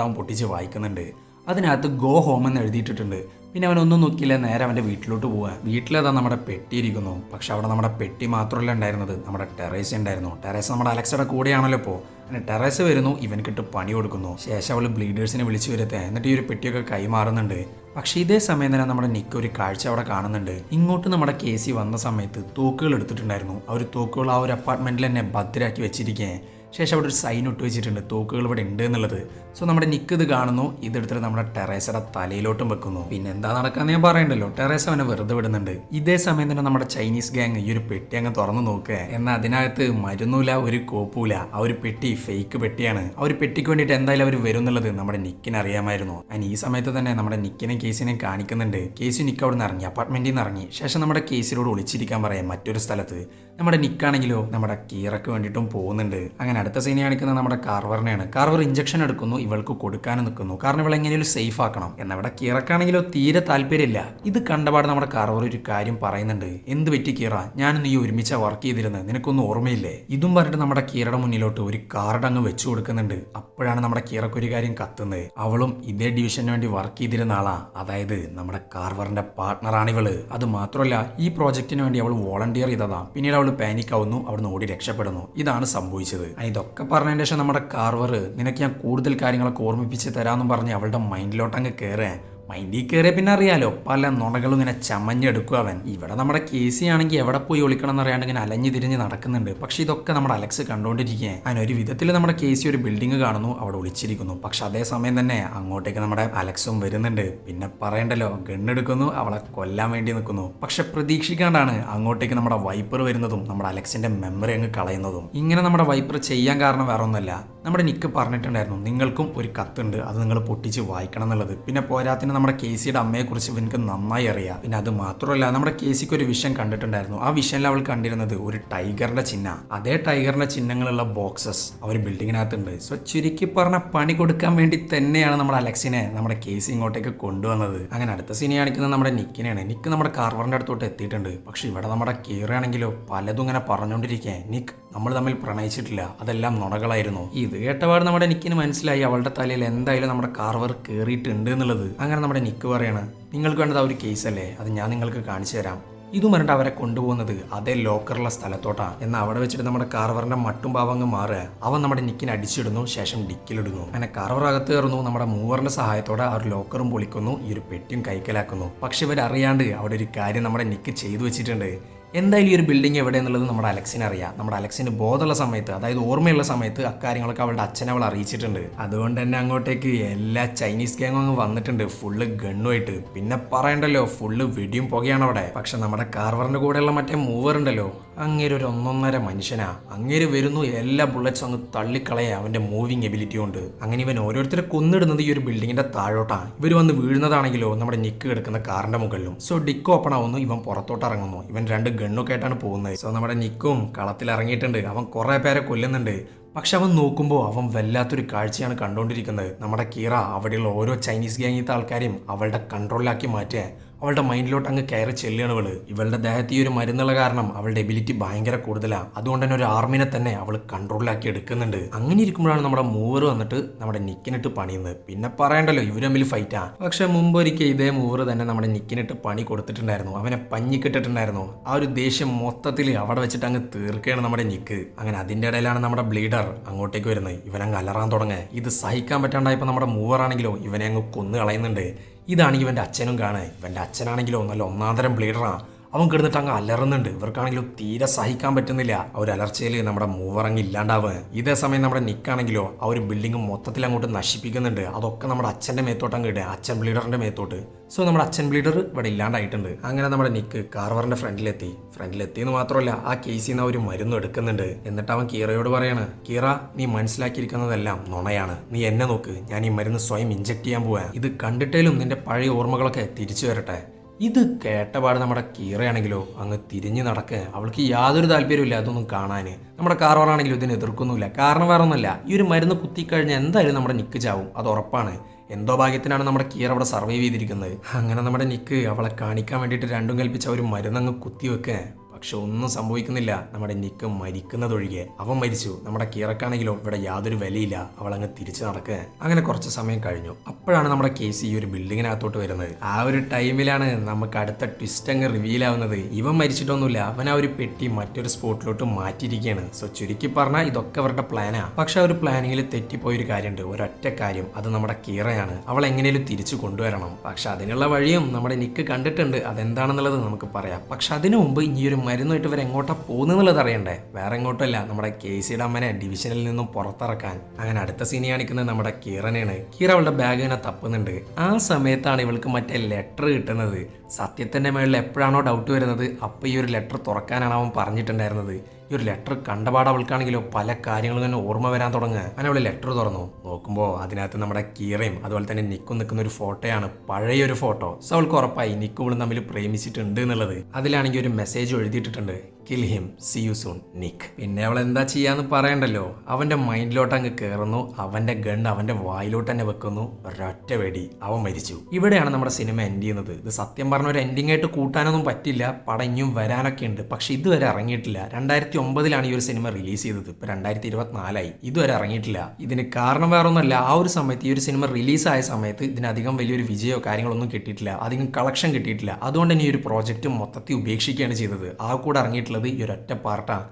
അവൻ പൊട്ടിച്ച് വായിക്കുന്നുണ്ട്. അതിനകത്ത് ഗോ ഹോം എന്ന് എഴുതിയിട്ടിട്ടുണ്ട്. പിന്നെ അവനൊന്നും നോക്കിയില്ല. നേരെ അവന്റെ വീട്ടിലോട്ട് പോവുക വീട്ടിലതാ നമ്മുടെ പെട്ടി ഇരിക്കുന്നു. പക്ഷെ അവിടെ നമ്മുടെ പെട്ടി മാത്രമല്ല ഉണ്ടായിരുന്നത്. നമ്മുടെ ടെറേസ് ഉണ്ടായിരുന്നു. ടെറേസ് നമ്മുടെ അലക്സയുടെ കൂടെയാണല്ലോ ഇപ്പോൾ അങ്ങനെ ടെറേസ് വരുന്നു. ഇവൻ ഇവൻക്കിട്ട് പണി കൊടുക്കുന്നു. ശേഷം അവൾ ബ്ലീഡേഴ്സിനെ വിളിച്ചു വരുത്തേ. എന്നിട്ട് ഈ ഒരു പെട്ടിയൊക്കെ കൈമാറുന്നുണ്ട്. പക്ഷേ ഇതേ സമയം തന്നെ നമ്മുടെ നിക്ക് ഒരു കാഴ്ച അവിടെ കാണുന്നുണ്ട്. ഇങ്ങോട്ട് നമ്മുടെ കെ സി വന്ന സമയത്ത് തോക്കുകൾ എടുത്തിട്ടുണ്ടായിരുന്നു. ആ ഒരു തോക്കുകൾ ആ ഒരു അപ്പാർട്ട്മെന്റിൽ തന്നെ ഭദ്രാക്കി വെച്ചിരിക്കേ. ശേഷം അവിടെ ഒരു സൈൻ ഇട്ട് വെച്ചിട്ടുണ്ട്. തോക്കുകൾ ഇവിടെ ഉണ്ട് എന്നുള്ളത്. സോ നമ്മുടെ നിക്ക് ഇത് കാണുന്നു. ഇതെടുത്തിട്ട് നമ്മുടെ ടെറേസയുടെ തലയിലോട്ടും വെക്കുന്നു. പിന്നെ എന്താ നടക്കാന്ന് ഞാൻ പറയണ്ടല്ലോ. ടെറേസ അവനെ വെറുതെ വിടുന്നുണ്ട്. ഇതേ സമയം തന്നെ നമ്മുടെ ചൈനീസ് ഗ്യാങ് ഈ ഒരു പെട്ടി അങ്ങ് തുറന്നു നോക്കുക. എന്നാൽ അതിനകത്ത് മരുന്നില്ല ഒരു കോപ്പൂല. ആ ഒരു പെട്ടി ഫേക്ക് പെട്ടിയാണ്. ആ ഒരു പെട്ടിക്ക് വേണ്ടിയിട്ട് എന്തായാലും അവർ വരും എന്നുള്ളത് നമ്മുടെ നിക്കിന് അറിയാമായിരുന്നു. അതിന് ഈ സമയത്ത് തന്നെ നമ്മുടെ നിക്കിനെ കേസിനെ കാണിക്കുന്നുണ്ട്. കേസ് നിക്ക് അവിടെ നിന്ന് ഇറങ്ങി. അപ്പാർട്ട്മെന്റിൽ നിന്ന് ഇറങ്ങി. ശേഷം നമ്മുടെ കേസിനോട് ഒളിച്ചിരിക്കാൻ പറയാം മറ്റൊരു സ്ഥലത്ത്. നമ്മുടെ നിക്കാണെങ്കിലോ നമ്മുടെ കീറക്ക് വേണ്ടിയിട്ടും പോകുന്നുണ്ട്. അങ്ങനെ അടുത്ത സീനി കാണിക്കുന്നത് നമ്മുടെ കാർവറിനെയാണ്. കാർവർ ഇഞ്ചക്ഷൻ എടുക്കുന്നു ഇവൾക്ക് കൊടുക്കാൻ നിൽക്കുന്നു. കാരണം ഇവൾ എങ്ങനെയും സേഫ് ആക്കണം. എന്നവിടെ കീറക്കാണെങ്കിലോ തീരെ താല്പര്യമില്ല. ഇത് കണ്ടപാട് നമ്മുടെ കാർവർ ഒരു കാര്യം പറയുന്നുണ്ട്. എന്ത് പറ്റി കീറ? ഞാനും നീ ഒരുമിച്ച വർക്ക് ചെയ്തിരുന്നത് നിനക്കൊന്നും ഓർമ്മയില്ലേ? ഇതും പറഞ്ഞിട്ട് നമ്മുടെ കീറയുടെ മുന്നിലോട്ട് ഒരു കാർഡ് അങ്ങ് വെച്ചു കൊടുക്കുന്നുണ്ട്. അപ്പോഴാണ് നമ്മുടെ കീറക്ക് ഒരു കാര്യം കത്തുന്നത്. അവളും ഇതേ ഡിവിഷന് വേണ്ടി വർക്ക് ചെയ്തിരുന്ന ആളാ. അതായത് നമ്മുടെ കാർവറിന്റെ പാർട്ട്ണറാണ് ഇവൾ. അത് മാത്രമല്ല ഈ പ്രോജക്റ്റിന് വേണ്ടി അവൾ വോളണ്ടിയർ ചെയ്തതാ. പിന്നീട് അവൾ പാനിക് ആവുന്നു. അവിടുന്ന് ഓടി രക്ഷപ്പെടുന്നു. ഇതാണ് സംഭവിച്ചത്. ഇതൊക്കെ പറഞ്ഞതിന് ശേഷം നമ്മുടെ കാർവർ നിനക്ക് ഞാൻ കൂടുതൽ കാര്യങ്ങളൊക്കെ ഓർമ്മിപ്പിച്ച് തരാമെന്നും പറഞ്ഞ് അവളുടെ മൈൻഡിലോട്ട് അങ്ങ് കയറേ മൈൻഡിൽ കയറിയ പിന്നെ അറിയാലോ. പല നുണകളും ഇങ്ങനെ ചമഞ്ഞെടുക്കും അവൻ. ഇവിടെ നമ്മുടെ കേസി ആണെങ്കിൽ എവിടെ പോയി ഒളിക്കണം എന്നറിയാണ്ട് ഇങ്ങനെ അലഞ്ഞു തിരിഞ്ഞ് നടക്കുന്നുണ്ട്. പക്ഷെ ഇതൊക്കെ നമ്മുടെ അലക്സ് കണ്ടുകൊണ്ടിരിക്കുകയാണ് അതിന് ഒരു വിധത്തിൽ നമ്മുടെ കേസി ഒരു ബിൽഡിംഗ് കാണുന്നു അവിടെ ഒളിച്ചിരിക്കുന്നു. പക്ഷെ അതേ സമയം തന്നെ അങ്ങോട്ടേക്ക് നമ്മുടെ അലക്സും വരുന്നുണ്ട്. പിന്നെ പറയണ്ടല്ലോ ഗണ്ണെടുക്കുന്നു അവളെ കൊല്ലാൻ വേണ്ടി നിൽക്കുന്നു. പക്ഷെ പ്രതീക്ഷിക്കാണ്ടാണ് അങ്ങോട്ടേക്ക് നമ്മുടെ വൈപ്പർ വരുന്നതും നമ്മുടെ അലക്സിന്റെ മെമ്മറി അങ്ങ് കളയുന്നതും. ഇങ്ങനെ നമ്മുടെ വൈപ്പർ ചെയ്യാൻ കാരണം വേറെ ഒന്നുമല്ല നമ്മുടെ നിക്ക് പറഞ്ഞിട്ടുണ്ടായിരുന്നു നിങ്ങൾക്കും ഒരു കത്തുണ്ട് അത് നിങ്ങൾ പൊട്ടിച്ച് വായിക്കണം എന്നുള്ളത്. പിന്നെ പോരാത്തിന് നമ്മുടെ കേസിയുടെ അമ്മയെക്കുറിച്ച് എനിക്ക് നന്നായി അറിയാം. പിന്നെ അത് മാത്രമല്ല നമ്മുടെ കേസിക്ക് ഒരു വിഷൻ കണ്ടിട്ടുണ്ടായിരുന്നു. ആ വിഷനിൽ അവൾ കണ്ടിരുന്നത് ഒരു ടൈഗറിന്റെ ചിഹ്ന. അതേ ടൈഗറിന്റെ ചിഹ്നങ്ങളുള്ള ബോക്സസ് അവർ ബിൽഡിങ്ങിനകത്തുണ്ട്. സോ ചുരുക്കി പറഞ്ഞ പണി കൊടുക്കാൻ വേണ്ടി തന്നെയാണ് നമ്മുടെ അലക്സിനെ നമ്മുടെ കേസ് ഇങ്ങോട്ടേക്ക് കൊണ്ടുവന്നത്. അങ്ങനെ അടുത്ത സീനി കാണിക്കുന്നത് നമ്മുടെ നിക്കിനെയാണ്. നിക്ക് നമ്മുടെ കാർവറിന്റെ അടുത്തോട്ട് എത്തിയിട്ടുണ്ട്. പക്ഷെ ഇവിടെ നമ്മുടെ കീറാണെങ്കിലോ പലതും ഇങ്ങനെ പറഞ്ഞുകൊണ്ടിരിക്കുക നിക്ക് നമ്മൾ തമ്മിൽ പ്രണയിച്ചിട്ടില്ല. അതെല്ലാം നുണകളായിരുന്നു. ഇത് കേട്ടപാട് നമ്മുടെ നിക്കിന് മനസ്സിലായി അവളുടെ തലയിൽ എന്തായാലും നമ്മുടെ കാർവർ കയറിയിട്ടുണ്ട് എന്നുള്ളത്. അങ്ങനെ നമ്മുടെ നിക്ക് പറയാണ് നിങ്ങൾക്ക് വേണ്ടത് ആ ഒരു കേസല്ലേ അത് ഞാൻ നിങ്ങൾക്ക് കാണിച്ചു തരാം. ഇതും പറഞ്ഞിട്ട് അവരെ കൊണ്ടുപോകുന്നത് അതേ ലോക്കറുള്ള സ്ഥലത്തോട്ടാണ് എന്നാൽ അവിടെ വെച്ചിട്ട് നമ്മുടെ കാർവറിന്റെ മട്ടും പാവങ്ങ് മാറുക. അവൻ നമ്മുടെ നിക്കിനെ അടിച്ചിടുന്നു ശേഷം ഡിക്കിലിടുന്നു അങ്ങനെ കാർവർ അകത്ത് കയറുന്നു നമ്മുടെ മൂവറിന്റെ സഹായത്തോടെ ആ ഒരു ലോക്കറും പൊളിക്കുന്നു ഈ ഒരു പെട്ടിയും കൈക്കലാക്കുന്നു. പക്ഷെ ഇവരറിയാണ്ട് അവിടെ ഒരു കാര്യം നമ്മുടെ നിക്ക് ചെയ്തു വെച്ചിട്ടുണ്ട്. എന്തായാലും ഈ ഒരു ബിൽഡിംഗ് എവിടെ എന്നുള്ളത് നമ്മുടെ അലക്സിന് അറിയാം. നമ്മുടെ അലക്സിന് ബോധമുള്ള സമയത്ത് അതായത് ഓർമ്മയുള്ള സമയത്ത് അക്കാര്യങ്ങളൊക്കെ അവളുടെ അച്ഛനെ അവൾ അറിയിച്ചിട്ടുണ്ട്. അതുകൊണ്ട് തന്നെ അങ്ങോട്ടേക്ക് എല്ലാ ചൈനീസ് ഗ്യാങ്ങും അങ്ങ് വന്നിട്ടുണ്ട്. ഫുള്ള് ഗണ്ണുമായിട്ട്. പിന്നെ പറയണ്ടല്ലോ ഫുള്ള് വെടിയും പുകയാണ് അവിടെ. പക്ഷെ നമ്മുടെ കാർവറിന്റെ കൂടെയുള്ള മറ്റേ മൂവർ ഉണ്ടല്ലോ അങ്ങേര് ഒരു ഒന്നൊന്നര മനുഷ്യനാ. അങ്ങേര് വരുന്നു എല്ലാ ബുള്ളറ്റ്സും അങ്ങ് തള്ളിക്കളയ അവന്റെ മൂവിങ് എബിലിറ്റി കൊണ്ട്. അങ്ങനെ ഇവൻ ഓരോരുത്തരെ കൊന്നിടുന്നത് ഈ ഒരു ബിൽഡിങ്ങിന്റെ താഴോട്ടാണ് ഇവർ വന്ന് വീഴുന്നതാണെങ്കിലോ നമ്മുടെ നിക്ക് കിടക്കുന്ന കാറിന്റെ മുകളിലും. സോ ഡിക്ക് ഓപ്പൺ ആവുന്നു ഇവൻ പുറത്തോട്ട് ഇറങ്ങുന്നു. ഇവൻ രണ്ട് ഗണ്ണൊക്കെ ആയിട്ടാണ് പോകുന്നത്. സോ നമ്മുടെ നിക്കും കളത്തിൽ ഇറങ്ങിയിട്ടുണ്ട്. അവൻ കുറേ പേരെ കൊല്ലുന്നുണ്ട്. പക്ഷെ അവൻ നോക്കുമ്പോൾ അവൻ വല്ലാത്തൊരു കാഴ്ചയാണ് കണ്ടുകൊണ്ടിരിക്കുന്നത് നമ്മുടെ കീറ അവിടെയുള്ള ഓരോ ചൈനീസ് ഗ്യാങ്ങിത്തെ ആൾക്കാരെയും അവളുടെ കൺട്രോളിലാക്കി മാറ്റുക. അവളുടെ മൈൻഡിലോട്ട് അങ്ങ് കയറി ചെല്ലുകയാണ് അവൾ ഇവളുടെ ദേഹത്ത് ഈ ഒരു മരുന്നുള്ള കാരണം അവളുടെ എബിലിറ്റി ഭയങ്കര കൂടുതലാണ് അതുകൊണ്ട് തന്നെ ഒരു ആർമിനെ തന്നെ അവൾ കൺട്രോളിലാക്കി എടുക്കുന്നുണ്ട്. അങ്ങനെ ഇരിക്കുമ്പോഴാണ് നമ്മുടെ മൂവർ വന്നിട്ട് നമ്മുടെ നിക്കിനിട്ട് പണിയുന്നത്. പിന്നെ പറയണ്ടല്ലോ ഇവർ തമ്മിൽ ഫൈറ്റാ പക്ഷെ മുമ്പ് ഒരിക്കൽ ഇതേ മൂവർ തന്നെ നമ്മുടെ നിക്കിനിട്ട് പണി കൊടുത്തിട്ടുണ്ടായിരുന്നു. അവനെ പഞ്ഞിക്കിട്ടിട്ടുണ്ടായിരുന്നു. ആ ഒരു ദേഷ്യം മൊത്തത്തിൽ അവിടെ വെച്ചിട്ട് അങ്ങ് തീർക്കുകയാണ് നമ്മുടെ നിക്ക്. അങ്ങനെ അതിന്റെ ഇടയിലാണ് നമ്മുടെ ബ്ലീഡർ അങ്ങോട്ടേക്ക് വരുന്നത്. ഇവനങ്ങ് അലറാൻ തുടങ്ങുക. ഇത് സഹിക്കാൻ പറ്റാണ്ടായപ്പോൾ നമ്മുടെ മൂവർ ആണെങ്കിലോ ഇവനെ അങ്ങ് കൊന്നു കളയുന്നുണ്ട് ഇതാണെങ്കിൽ ഇവന്റെ അച്ഛനും കാണാൻ. ഇവന്റെ അച്ഛനാണെങ്കിലും നല്ല ഒന്നാന്തരം ബ്ലീഡറാണ്. അവൻ കിടന്നിട്ട് അങ്ങ് അലറുന്നുണ്ട്. ഇവർക്കാണെങ്കിലും തീരെ സഹിക്കാൻ പറ്റുന്നില്ല. ആ ഒരു അലർച്ചയിൽ നമ്മുടെ മൂവറങ്ങി ഇല്ലാണ്ടാവ് ഇതേ സമയം നമ്മുടെ നിക്കാണെങ്കിലോ ആ ഒരു ബിൽഡിംഗ് മൊത്തത്തിൽ അങ്ങോട്ട് നശിപ്പിക്കുന്നുണ്ട്. അതൊക്കെ നമ്മുടെ അച്ഛന്റെ മേത്തോട്ട് അങ്ങ് ഇടുക അച്ഛൻ ബ്ലീഡറിന്റെ മേത്തോട്ട്. സോ നമ്മുടെ അച്ഛൻ ബ്ലീഡർ ഇവിടെ ഇല്ലാണ്ടായിട്ടുണ്ട്. അങ്ങനെ നമ്മുടെ നിക്ക് കാർവറിന്റെ ഫ്രണ്ടിലെത്തി. ഫ്രണ്ടിലെത്തി എന്ന് മാത്രമല്ല ആ കേസിൽ നിന്ന് ഒരു മരുന്ന് എടുക്കുന്നുണ്ട്. എന്നിട്ട് അവൻ കീറയോട് പറയാണ് കീറ നീ മനസ്സിലാക്കിയിരിക്കുന്നതെല്ലാം നുണയാണ്. നീ എന്നെ നോക്ക്. ഞാൻ ഈ മരുന്ന് സ്വയം ഇഞ്ചക്ട് ചെയ്യാൻ പോവാ. ഇത് കണ്ടിട്ടേലും നിന്റെ പഴയ ഓർമ്മകളൊക്കെ തിരിച്ചു വരട്ടെ. ഇത് കേട്ടപാട് നമ്മുടെ കീറയാണെങ്കിലോ അങ്ങ് തിരിഞ്ഞു നടക്കുക അവൾക്ക് യാതൊരു താല്പര്യമില്ല അതൊന്നും കാണാൻ നമ്മുടെ കാർവാറാണെങ്കിലും ഇതിനെ എതിർക്കൊന്നുമില്ല. കാരണം വേറെ ഒന്നുമില്ല ഈ ഒരു മരുന്ന് കുത്തിക്കഴിഞ്ഞാൽ എന്തായാലും നമ്മുടെ നിക്ക് ചാവും. അത് ഉറപ്പാണ്. എന്തോ ഭാഗ്യത്തിനാണ് നമ്മുടെ കീർ അവിടെ സർവൈവ് ചെയ്തിരിക്കുന്നത്. അങ്ങനെ നമ്മുടെ നിക്ക് അവളെ കാണിക്കാൻ വേണ്ടിയിട്ട് രണ്ടും കൽപ്പിച്ച ഒരു മരുന്നങ്ങ് കുത്തിവെക്കുക പക്ഷെ ഒന്നും സംഭവിക്കുന്നില്ല. നമ്മുടെ നിക്ക് മരിക്കുന്നതൊഴികെ. അവൻ മരിച്ചു. നമ്മുടെ കീറക്കാണെങ്കിലോ ഇവിടെ യാതൊരു വിലയില്ല. അവൾ അങ്ങ് തിരിച്ചു നടക്കുക അങ്ങനെ കുറച്ച് സമയം കഴിഞ്ഞു. അപ്പോഴാണ് നമ്മുടെ കേസ് ഈ ഒരു ബിൽഡിങ്ങിനകത്തോട്ട് വരുന്നത്. ആ ഒരു ടൈമിലാണ് നമുക്ക് അടുത്ത ട്വിസ്റ്റ് അങ്ങ് റിവീൽ ആവുന്നത്. ഇവൻ മരിച്ചിട്ടൊന്നുമില്ല. അവൻ ആ ഒരു പെട്ടി മറ്റൊരു സ്പോട്ടിലോട്ട് മാറ്റിയിരിക്കുകയാണ്. സോ ചുരുക്കി പറഞ്ഞാൽ ഇതൊക്കെ അവരുടെ പ്ലാനാ. പക്ഷെ ആ ഒരു പ്ലാനിങ്ങിൽ തെറ്റിപ്പോയൊരു കാര്യമുണ്ട്. ഒരൊറ്റ കാര്യം. അത് നമ്മുടെ കീറയാണ്. അവൾ എങ്ങനെയും തിരിച്ചു കൊണ്ടുവരണം. പക്ഷെ അതിനുള്ള വഴിയും നമ്മുടെ നിക്ക് കണ്ടിട്ടുണ്ട്. അതെന്താണെന്നുള്ളത് നമുക്ക് പറയാം. പക്ഷെ അതിനു മുമ്പ് ഈ ഒരു മരുന്നുമായിട്ട് ഇവർ എങ്ങോട്ടാ പോകുന്നതെന്നുള്ളത് അറിയണ്ടേ? വേറെ എങ്ങോട്ടല്ല നമ്മുടെ കെ സിയുടെ അമ്മനെ ഡിവിഷനിൽ നിന്നും പുറത്തിറക്കാൻ. അങ്ങനെ അടുത്ത സീനി കാണിക്കുന്നത് നമ്മുടെ കീറനെയാണ്. കീറ അവളുടെ ബാഗ് ഇങ്ങനെ തപ്പുന്നുണ്ട്. ആ സമയത്താണ് ഇവൾക്ക് മറ്റേ ലെറ്റർ കിട്ടുന്നത്. സത്യത്തിന്റെ മേളിൽ എപ്പോഴാണോ ഡൗട്ട് വരുന്നത് അപ്പോൾ ഈ ഒരു ലെറ്റർ തുറക്കാനാണ് അവൻ പറഞ്ഞിട്ടുണ്ടായിരുന്നത്. ഈ ഒരു ലെറ്റർ കണ്ടപാട് അവൾക്കാണെങ്കിലോ പല കാര്യങ്ങളും തന്നെ ഓർമ്മ വരാൻ തുടങ്ങുക. അങ്ങനെ അവൾ ലെറ്റർ തുറന്നു. നോക്കുമ്പോൾ അതിനകത്ത് നമ്മുടെ കീറയും അതുപോലെ തന്നെ നിക്കും നിൽക്കുന്ന ഒരു ഫോട്ടോയാണ് പഴയ ഒരു ഫോട്ടോ. സോ അവൾക്ക് ഉറപ്പായി നിക്കും ഇവളും തമ്മിൽ പ്രേമിച്ചിട്ടുണ്ട് എന്നുള്ളത്. അതിലാണെങ്കിൽ ഒരു മെസ്സേജ് എഴുതിയിട്ടുണ്ട് kill him see you soon Nick പിന്നെ അവൾ എന്താ ചെയ്യാന്ന് പറയണ്ടല്ലോ? അവന്റെ മൈൻഡിലോട്ട് അങ്ങ് കയറുന്നു അവന്റെ ഗൺ അവന്റെ വായിലോട്ട് തന്നെ വെക്കുന്നു. ഒരൊറ്റ വെടി. അവൻ മരിച്ചു. ഇവിടെയാണ് നമ്മുടെ സിനിമ എൻഡ് ചെയ്യുന്നത്. ഇത് സത്യം പറഞ്ഞ ഒരു എൻഡിങ് ആയിട്ട് കൂട്ടാനൊന്നും പറ്റില്ല. പടഞ്ഞും വരാനൊക്കെ ഉണ്ട്. പക്ഷെ ഇതുവരെ ഇറങ്ങിയിട്ടില്ല. രണ്ടായിരത്തി ഒമ്പതിലാണ് ഈ ഒരു സിനിമ റിലീസ് ചെയ്തത്. ഇപ്പൊ രണ്ടായിരത്തി ഇരുപത്തിനാലായി ഇതുവരെ ഇറങ്ങിയിട്ടില്ല. ഇതിന് കാരണം വേറെ ഒന്നല്ല ആ ഒരു സമയത്ത് ഈ ഒരു സിനിമ റിലീസായ സമയത്ത് ഇതിനധികം വലിയൊരു വിജയമോ കാര്യങ്ങളൊന്നും കിട്ടിയിട്ടില്ല. അധികം കളക്ഷൻ കിട്ടിയിട്ടില്ല. അതുകൊണ്ട് തന്നെ ഈ ഒരു പ്രോജക്റ്റ് മൊത്തത്തിൽ ഉപേക്ഷിക്കുകയാണ് ചെയ്തത്. ആ കൂടെ ഇറങ്ങിയിട്ടുള്ളത് ഈ ഒരൊറ്റ പാർട്ടാണ്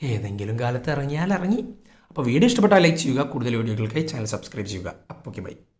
ഏതെങ്കിലും കാലത്ത് ഇറങ്ങിയാൽ ഇറങ്ങി. അപ്പോൾ വീഡിയോ ഇഷ്ടപ്പെട്ടാൽ ലൈക്ക് ചെയ്യുക കൂടുതൽ വീഡിയോകൾക്കായി ചാനൽ സബ്സ്ക്രൈബ് ചെയ്യുക. അപ്പോൾ ഓക്കെ ബൈ.